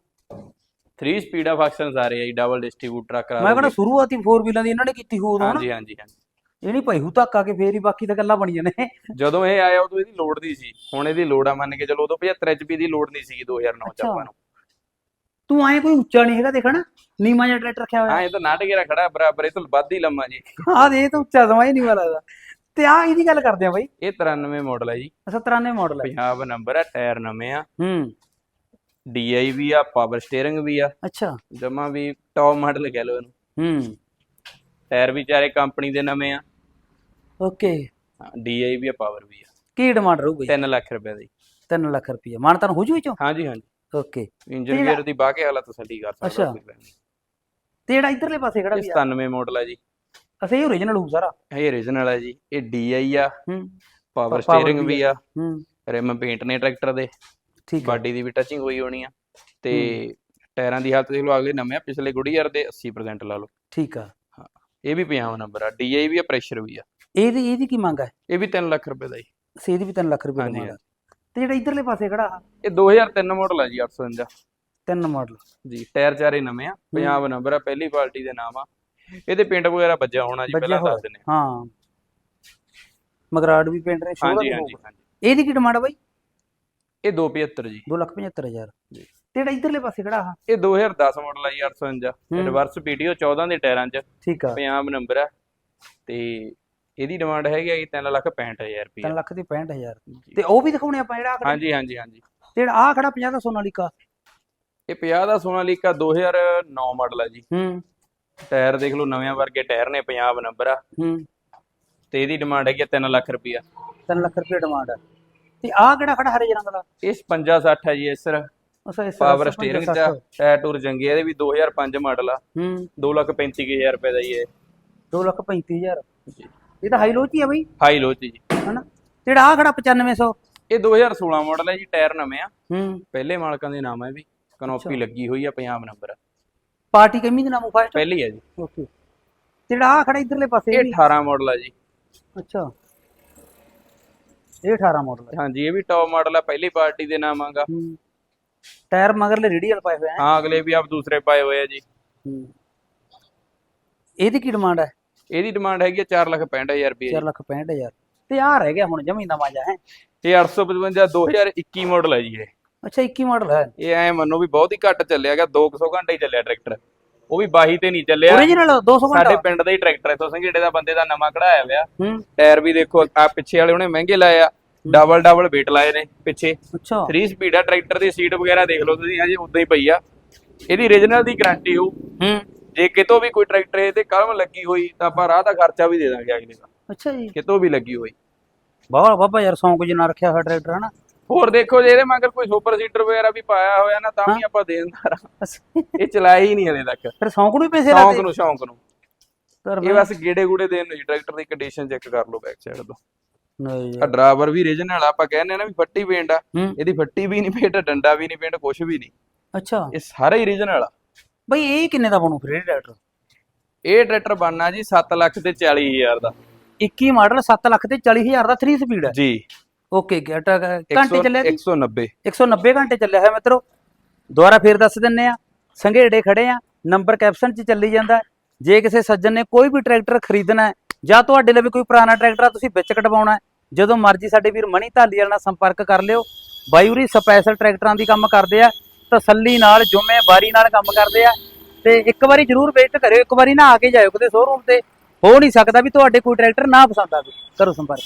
3 ਸਪੀਡ ਆ ਫੰਕਸ਼ਨਸ ਆ ਰਹੇ ਆ ਜੀ ਡਬਲ ਡਿਸਟ੍ਰੀਬਿਊਟਰ ਕਰਾ ਮੈਂ ਕਹਿੰਦਾ ਸ਼ੁਰੂਆਤੀ 4 ਵੀਲਾਂ ਦੀ ਇਹਨਾਂ ਨੇ ਕੀਤੀ ਹੋਊ ਹਾਂਜੀ ਹਾਂਜੀ ਹਾਂਜੀ। ਇਹ ਨਹੀਂ ਭਾਈ ਹੂ ਧੱਕਾ ਕੇ ਫੇਰ ਹੀ ਬਾਕੀ ਤਾਂ ਗੱਲਾਂ ਬਣੀਆਂ ਨੇ। ਜਦੋਂ ਇਹ ਆਇਆ ਉਦੋਂ ਇਹਦੀ ਲੋਡ ਨਹੀਂ ਸੀ। ਹੁਣ ਇਹਦੀ ਲੋਡ ਆ ਮੰਨ ਕੇ ਚਲੋ ਉਦੋਂ 75 HP ਦੀ ਲੋਡ ਨਹੀਂ ਸੀਗੀ 2009 ਚ। ਆਪਾਂ ਨੂੰ। ਤੂੰ ਐ ਕੋਈ ਉੱਚਾ ਨਹੀਂ ਹੈਗਾ ਦੇਖਣਾ ਨੀਮਾ ਜਿਹਾ ਟਰੈਕਟਰ ਰੱਖਿਆ ਹਾਂ ਹੋਇਆ ਇਹ ਤਾਂ ਨਾਟਕੇਰਾ ਖੜਾ ਬਰਾਬਰ ਇਹ ਤੋਂ ਵੱਧ ਹੀ ਲੰਮਾ ਜੀ। ਆਹ ਦੇ ਇਹ ਤਾਂ ਉੱਚਾ ਸਮਾਂ ਹੀ ਨਹੀਂ ਵਾਲਾ ਲੱਗਦਾ। ਤੇ ਆ ਇਹਦੀ ਗੱਲ ਕਰਦੇ ਆ ਬਾਈ। ਇਹ 93 ਮਾਡਲ ਹੈ ਜੀ। 97 ਮਾਡਲ ਹੈ ਪੰਜਾਬ ਨੰਬਰ ਆ ਟਾਇਰ ਨਵੇਂ ਆ। ਹੂੰ। DI ਵੀ ਆ ਪਾਵਰ ਸਟੀਅਰਿੰਗ ਵੀ ਆ। ਅੱਛਾ। ਜਮਾ ਵੀ ਟੌਪ ਮਾਡਲ ਕਹਿ ਲਓ ਇਹਨੂੰ। ਹੂੰ। ਟਾਇਰ ਵੀ ਚਾਰੇ ਕੰਪਨੀ ਦੇ ਨਵੇਂ ਆ। ਓਕੇ। DI ਵੀ ਆ ਪਾਵਰ ਵੀ ਆ। ਕੀ ਡਿਮਾਂਡ ਰਹੂ ਬਈ 3 ਲੱਖ ਰੁਪਏ ਦੀ। 3 ਲੱਖ ਰੁਪਏ ਮਾਨਤਾਨ ਹੋ ਜੂ ਵਿੱਚੋਂ? ਹਾਂਜੀ ਹਾਂਜੀ। ਓਕੇ ਇੰਜਨ ਜਿਹੜਾ- ਗੇਅਰ ਦੀ ਬਾਹ ਕੇ ਹਾਲਤ ਤਸੱਲੀ ਕਰ ਸਕਦਾ ਅੱਛਾ। ਕੋਈ ਗੱਲ ਨਹੀਂ। ਤੇ ਜਿਹੜਾ ਇਧਰਲੇ ਪਾਸੇ ਖੜਾ ਇਹ ਵੀ ਆ? 97 ਮਾਡਲ ਆ ਜੀ। ਅਸੇ ਇਹ ਓਰੀਜਨਲ ਹੋਊ ਸਾਰਾ? ਇਹ origignal ਆ ਜੀ। ਇਹ DI ਆ। ਹੂੰ। ਪਾਵਰ power ਸਟੀਅਰਿੰਗ ਵੀ ਵੀ ਆ। ਹੂੰ। ਰਿਮ ਪੇਂਟ ਨੇ ਟਰੈਕਟਰ ਦੇ। ਠੀਕ ਹੈ ਬਾਡੀ ਦੀ ਵੀ ਟੱਚਿੰਗ ਹੋਈ ਹੋਣੀ ਆ। ਤੇ ਟਾਇਰਾਂ ਦੀ ਹਾਲਤ ਦੇਖ ਲਓ ਅਗਲੇ ਨਵੇਂ ਆ ਪਿਛਲੇ ਗੁਡੀਅਰ ਦੇ 80% ਲਾ ਲਓ। ਠੀਕ ਆ। ਇਹ ਵੀ ਪੰਜਾਬ ਨੰਬਰ ਆ। DI ਵੀ ਆ ਪ੍ਰੈਸ਼ਰ ਵੀ ਆ। ਇਹਦੀ ਇਹਦੀ ਕੀ ਮੰਗ ਹੈ ਇਹ ਵੀ 3 ਲੱਖ ਰੁਪਏ ਦਾ ਜੀ। ਸੇ ਦੀ ਵੀ 3 ਲੱਖ ਰੁਪਏ ਹਾਂਜੀ, ਡਿਮਾਂਡ ਤੇ ਜਿਹੜਾ ਇਧਰਲੇ ਪਾਸੇ ਖੜਾ ਆ। ਇਹ 2003 ਮਾਡਲ ਆ ਜੀ 855 ਤਿੰਨ ਮਾਡਲ ਜੀ ਟਾਇਰ ਚਾਰੇ ਨਵੇਂ ਆ ਪੰਜਾਬ ਨੰਬਰ ਆ ਪਹਿਲੀ ਪਾਰਟੀ ਦੇ ਨਾਮ ਆ। ਇਹਦੇ ਪੇਂਟ ਵਗੈਰਾ ਵੱਜਿਆ ਹੋਣਾ ਜੀ ਪਹਿਲਾਂ। ਦੱਸ ਦਿੰਦੇ ਹਾਂ। ਮਗਰਾੜ ਵੀ ਪਿੰਡ ਨੇ ਸ਼ੋਰ ਹਾਂਜੀ ਹਾਂਜੀ ਹਾਂਜੀ। ਇਹਦੀ ਕੀ ਡਿਮਾਂਡ ਆ ਬਾਈ? ਇਹ 275 ਜੀ। 275000 ਜੀ। ਤੇ ਜਿਹੜਾ ਇਧਰਲੇ ਪਾਸੇ ਖੜਾ ਆ। ਇਹ 2010 ਮਾਡਲ ਆ ਜੀ 855 ਹੂੰ। ਰਿਵਰਸ ਪੀਟੀਓ 14 ਦੇ ਟਾਇਰਾਂ 'ਚ। ਠੀਕ ਆ। ਪੰਜਾਬ ਨੰਬਰ ਆ। ਤੇ ਇਹਦੀ ਡਿਮਾਂਡ ਹੈਗੀ ਆ ਜੀ 3 ਲੱਖ 65000 ਰੁਪਏ 3 ਲੱਖ ਦੀ 65000 ਤੇ ਉਹ ਵੀ ਦਿਖਾਉਣੇ ਆਪਾਂ ਜਿਹੜਾ ਹਾਂਜੀ ਹਾਂਜੀ ਹਾਂਜੀ। ਤੇ ਆ ਖੜਾ 50 ਦਾ ਸੋਨਾਲੀਕਾ ਇਹ 50 ਦਾ ਸੋਨਾਲੀਕਾ 2009 ਮਾਡਲ ਆ ਜੀ। ਹੂੰ। ਟਾਇਰ ਦੇਖ ਲਓ ਨਵੇਂ ਵਰਗੇ ਟਾਇਰ ਨੇ ਪੰਜਾਬ ਨੰਬਰ ਆ। ਹੂੰ। ਤੇ ਇਹਦੀ ਡਿਮਾਂਡ ਹੈਗੀ ਆ 3 ਲੱਖ ਰੁਪਇਆ 3 ਲੱਖ ਰੁਪਏ ਡਿਮਾਂਡ ਆ। ਤੇ ਆ ਕਿਹੜਾ ਖੜਾ ਹਰੇ ਰੰਗ ਦਾ? ਇਹ 55 60 ਹੈ ਜੀ ਇਸ ਸਰ ਅਸਾ ਇਸ ਪਾਵਰ ਸਟੀਅਰਿੰਗ ਚ ਟਾਇਰ ਟੂਰ ਆ, ਇਹਦੇ ਵੀ 2005 ਮਾਡਲ ਆ। ਹੂੰ। 2 ਲੱਖ 35000 ਰੁਪਏ ਦਾ ਹੀ ਇਹ। 2 ਲੱਖ 35000 ਜੀ। ਇਹ ਤਾਂ ਹਾਈ ਲੋ ਚ ਹੀ ਆ ਬਈ। ਹਾਈ ਲੋ ਚ ਜੀ। ਹਨਾ? ਜਿਹੜਾ ਆ ਖੜਾ 9500 ਇਹ 2016 ਮਾਡਲ ਹੈ ਜੀ ਟਾਇਰ ਨਵੇਂ ਆ। ਹੂੰ। ਪਹਿਲੇ ਮਾਲਕਾਂ ਦੇ ਨਾਮ ਹੈ ਵੀ। ਕਨੋਪੀ ਲੱਗੀ ਹੋਈ ਆ ਪੰਜਾਬ ਨੰਬਰ ਪਾਰਟੀ ਕਮੀ ਦੇ ਨਾਮ ਫਾਸਟ ਪਹਿਲੀ ਹੈ ਜੀ। ਓਕੇ ਜਿਹੜਾ ਆ ਖੜਾ ਇਧਰਲੇ ਪਾਸੇ ਇਹ 18 ਮਾਡਲ ਆ ਜੀ। ਅੱਛਾ। ਇਹ 18 ਮਾਡਲ ਹੈ ਹਾਂਜੀ ਇਹ ਵੀ ਟੌਪ ਮਾਡਲ ਆ ਪਹਿਲੀ ਪਾਰਟੀ ਦੇ ਨਾਮ ਆਗਾ। ਟਾਇਰ ਮਗਰਲੇ ਰੇਡੀਅਲ ਪਾਏ ਹੋਏ ਆ। ਹਾਂ ਅਗਲੇ ਵੀ ਆਪ ਦੂਸਰੇ ਪਾਏ ਹੋਏ ਆ ਜੀ। ਇਹਦੀ ਕੀ ਡਿਮਾਂਡ ਹੈ ਇਹਦੀ ਡਿਮਾਂਡ ਹੈਗੀ ਆ 465000 ਰੁਪਏ 4 ਲੱਖ 65000 ਤੇ ਆ ਰਹਿ ਗਿਆ ਹੁਣ ਜਮੀ ਨਵਾਂ ਜਾ ਹੈ? ਇਹ 855 2021 ਮਾਡਲ ਹੈ ਜੀ ਇਹ। ਅੱਛਾ 21 ਮਾਡਲ ਹੈ। ਇਹ ਐ ਮੰਨੋ ਵੀ ਬਹੁਤ ਹੀ ਘੱਟ ਚੱਲਿਆ ਗਿਆ 200 ਘੰਟੇ ਹੀ ਚੱਲਿਆ ਟਰੈਕਟਰ ਉਹ ਵੀ ਬਾਹੀ ਤੇ ਨਹੀਂ ਚੱਲਿਆ। ਓਰੀਜਨਲ 200 ਸਾਡੇ ਘੰਟਾ। ਪਿੰਡ ਦਾ ਹੀ ਟਰੈਕਟਰ ਹੈ ਤੋਂ ਸੰਘੇੜੇ ਦਾ ਬੰਦੇ ਦਾ ਨਵਾਂ ਕਢਾਇਆ ਹੋਇਆ। ਹੂੰ। ਟਾਇਰ ਵੀ ਦੇਖੋ ਆ ਪਿੱਛੇ ਵਾਲੇ ਉਹਨੇ ਮਹਿੰਗੇ ਲਾਏ ਆ। ਡਬਲ ਡਬਲ ਵੇਟ ਲਾਏ ਨੇ ਪਿੱਛੇ। ਅੱਛਾ। 3 ਸਪੀਡ ਆ ਟਰੈਕਟਰ ਦੀ ਸੀਟ ਵਗੈਰਾ ਦੇਖ ਲਓ ਤੁਸੀਂ ਹਜੇ ਉਦਾਂ ਹੀ ਪਈ ਆ। ਇਹਦੀ origignal ਦੀ ਗਾਰੰਟੀ ਹੋ ਹੂੰ। ਜੇ ਕਿਤੋਂ ਵੀ ਕੋਈ ਟਰੈਕਟਰ ਇਹ ਤੇ ਕਲਮ ਲੱਗੀ ਹੋਈ ਤਾਂ ਆਪਾਂ ਰਾਹ ਦਾ ਖਰਚਾ ਵੀ ਦੇ ਦਾਂਗੇ ਅਗਲੇ ਦਾ। ਅੱਛਾ ਜੀ। ਕਿਤੋਂ ਵੀ ਲੱਗੀ ਹੋਈ। ਬਾਬਾ ਬਾਬਾ ਯਾਰ ਸੌਂਕ ਜਿਹਾ ਰੱਖਿਆ ਹੋਇਆ ਟਰੈਕਟਰ ਹਨਾ? ਹੋਰ ਦੇਖੋ ਜੇ ਇਹਦੇ ਮਗਰ ਕੋਈ ਸੁਪਰ ਸੀਟਰ ਵਗੈਰਾ ਵੀ ਪਾਇਆ ਹੋਇਆ ਨਾ ਤਾਂ ਵੀ ਆਪਾਂ ਦੇ ਦਿੰਦਾ। ਇਹ ਚਲਾਇਆ ਹੀ ਨਹੀਂ ਹਲੇ ਤੱਕ। ਫਿਰ ਸੌਂਕ ਨੂੰ ਵੀ ਪੈਸੇ ਸ਼ੌਂਕ ਲਾਤੇ ਨੂੰ ਸ਼ੌਂਕ ਨੂੰ। ਪਰ ਇਹ ਬਸ ਗੇੜੇ ਗੂੜੇ ਦੇਣ ਨੂੰ ਜੀ ਟਰੈਕਟਰ ਦੀ ਕੰਡੀਸ਼ਨ ਚੈੱਕ ਕਰ ਲਓ ਬੈਕ ਸਾਈਡ ਤੋਂ। ਨਹੀਂ ਆ ਡਰਾਈਵਰ ਵੀ ਆ ਆਪਾਂ ਕਹਿੰਦੇ ਆ ਨਾ ਵੀ ਫੱਟੀ ਪੇਂਟ ਆ। ਇਹਦੀ ਫੱਟੀ ਵੀ ਨਹੀਂ ਪੇਂਟ ਡੰਡਾ ਵੀ ਨਹੀਂ ਪੇਂਟ ਕੁਝ ਵੀ ਨਹੀਂ। ਅੱਛਾ। ਇਹ ਸਾਰਾ ਹੀ origignal ਆ। ਬਈ ਇਹ ਕਿੰਨੇ ਦਾ ਬਣੂ ਫਿਰ ਇਹ ਟਰੈਕਟਰ ਇਹ ਟਰੈਕਟਰ ਬਣਨਾ ਜੀ 7 ਲੱਖ ਤੇ 40 ਹਜ਼ਾਰ ਦਾ। 21 ਮਾਡਲ 7 ਲੱਖ ਤੇ 40000 ਦਾ 3 ਸਪੀਡ ਹੈ। ਜੀ। ਓਕੇ ਘੰਟੇ ਚੱਲਿਆ ਜੀ? 190 190 ਘੰਟੇ ਚੱਲਿਆ ਹੋਇਆ ਮਿੱਤਰੋ। ਦੁਬਾਰਾ ਫੇਰ ਦੱਸ ਦਿੰਨੇ ਆ ਸੰਘੇੜੇ ਖੜੇ ਆ ਨੰਬਰ ਕੈਪਸ਼ਨ 'ਚ ਚੱਲੀ ਜਾਂਦਾ। ਹੈ। ਜੇ ਕਿਸੇ ਸੱਜਣ ਨੇ ਕੋਈ ਵੀ ਟਰੈਕਟਰ ਖਰੀਦਣਾ ਹੈ ਜਾਂ ਤੁਹਾਡੇ ਲਈ ਵੀ ਕੋਈ ਪੁਰਾਣਾ ਟਰੈਕਟਰ ਆ ਤੁਸੀਂ ਵਿੱਚ ਕਟਵਾਉਣਾ ਹੈ ਜਦੋਂ ਮਰਜ਼ੀ ਸਾਡੇ ਵੀਰ ਮਣੀ ਢਾਲੀਵਾਲ ਨਾਲ ਸੰਪਰਕ ਕਰ ਲਿਓ। ਬਾਈਉਰੀ ਸਪੈਸ਼ਲ ਟਰੈਕਟਰਾਂ ਦੀ ਕੰਮ ਕਰਦੇ ਆ। ਤਸੱਲੀ ਨਾਲ, ਜ਼ਿੰਮੇਵਾਰੀ ਨਾਲ ਕੰਮ ਕਰਦੇ ਆ। ਤੇ ਇੱਕ ਵਾਰੀ ਜ਼ਰੂਰ ਵਿਜ਼ਿਟ ਕਰਿਓ, ਇੱਕ ਵਾਰੀ ਨਾ ਆ ਕੇ ਜਾਇਓ ਕਿਤੇ ਸ਼ੋਰੂਮ ਤੇ। ਹੋ ਨਹੀਂ ਸਕਦਾ ਵੀ ਤੁਹਾਡੇ ਕੋਈ ਟਰੈਕਟਰ ਨਾ ਪਸੰਦ ਆਵੇ। ਕਰੋ ਸੰਪਰਕ।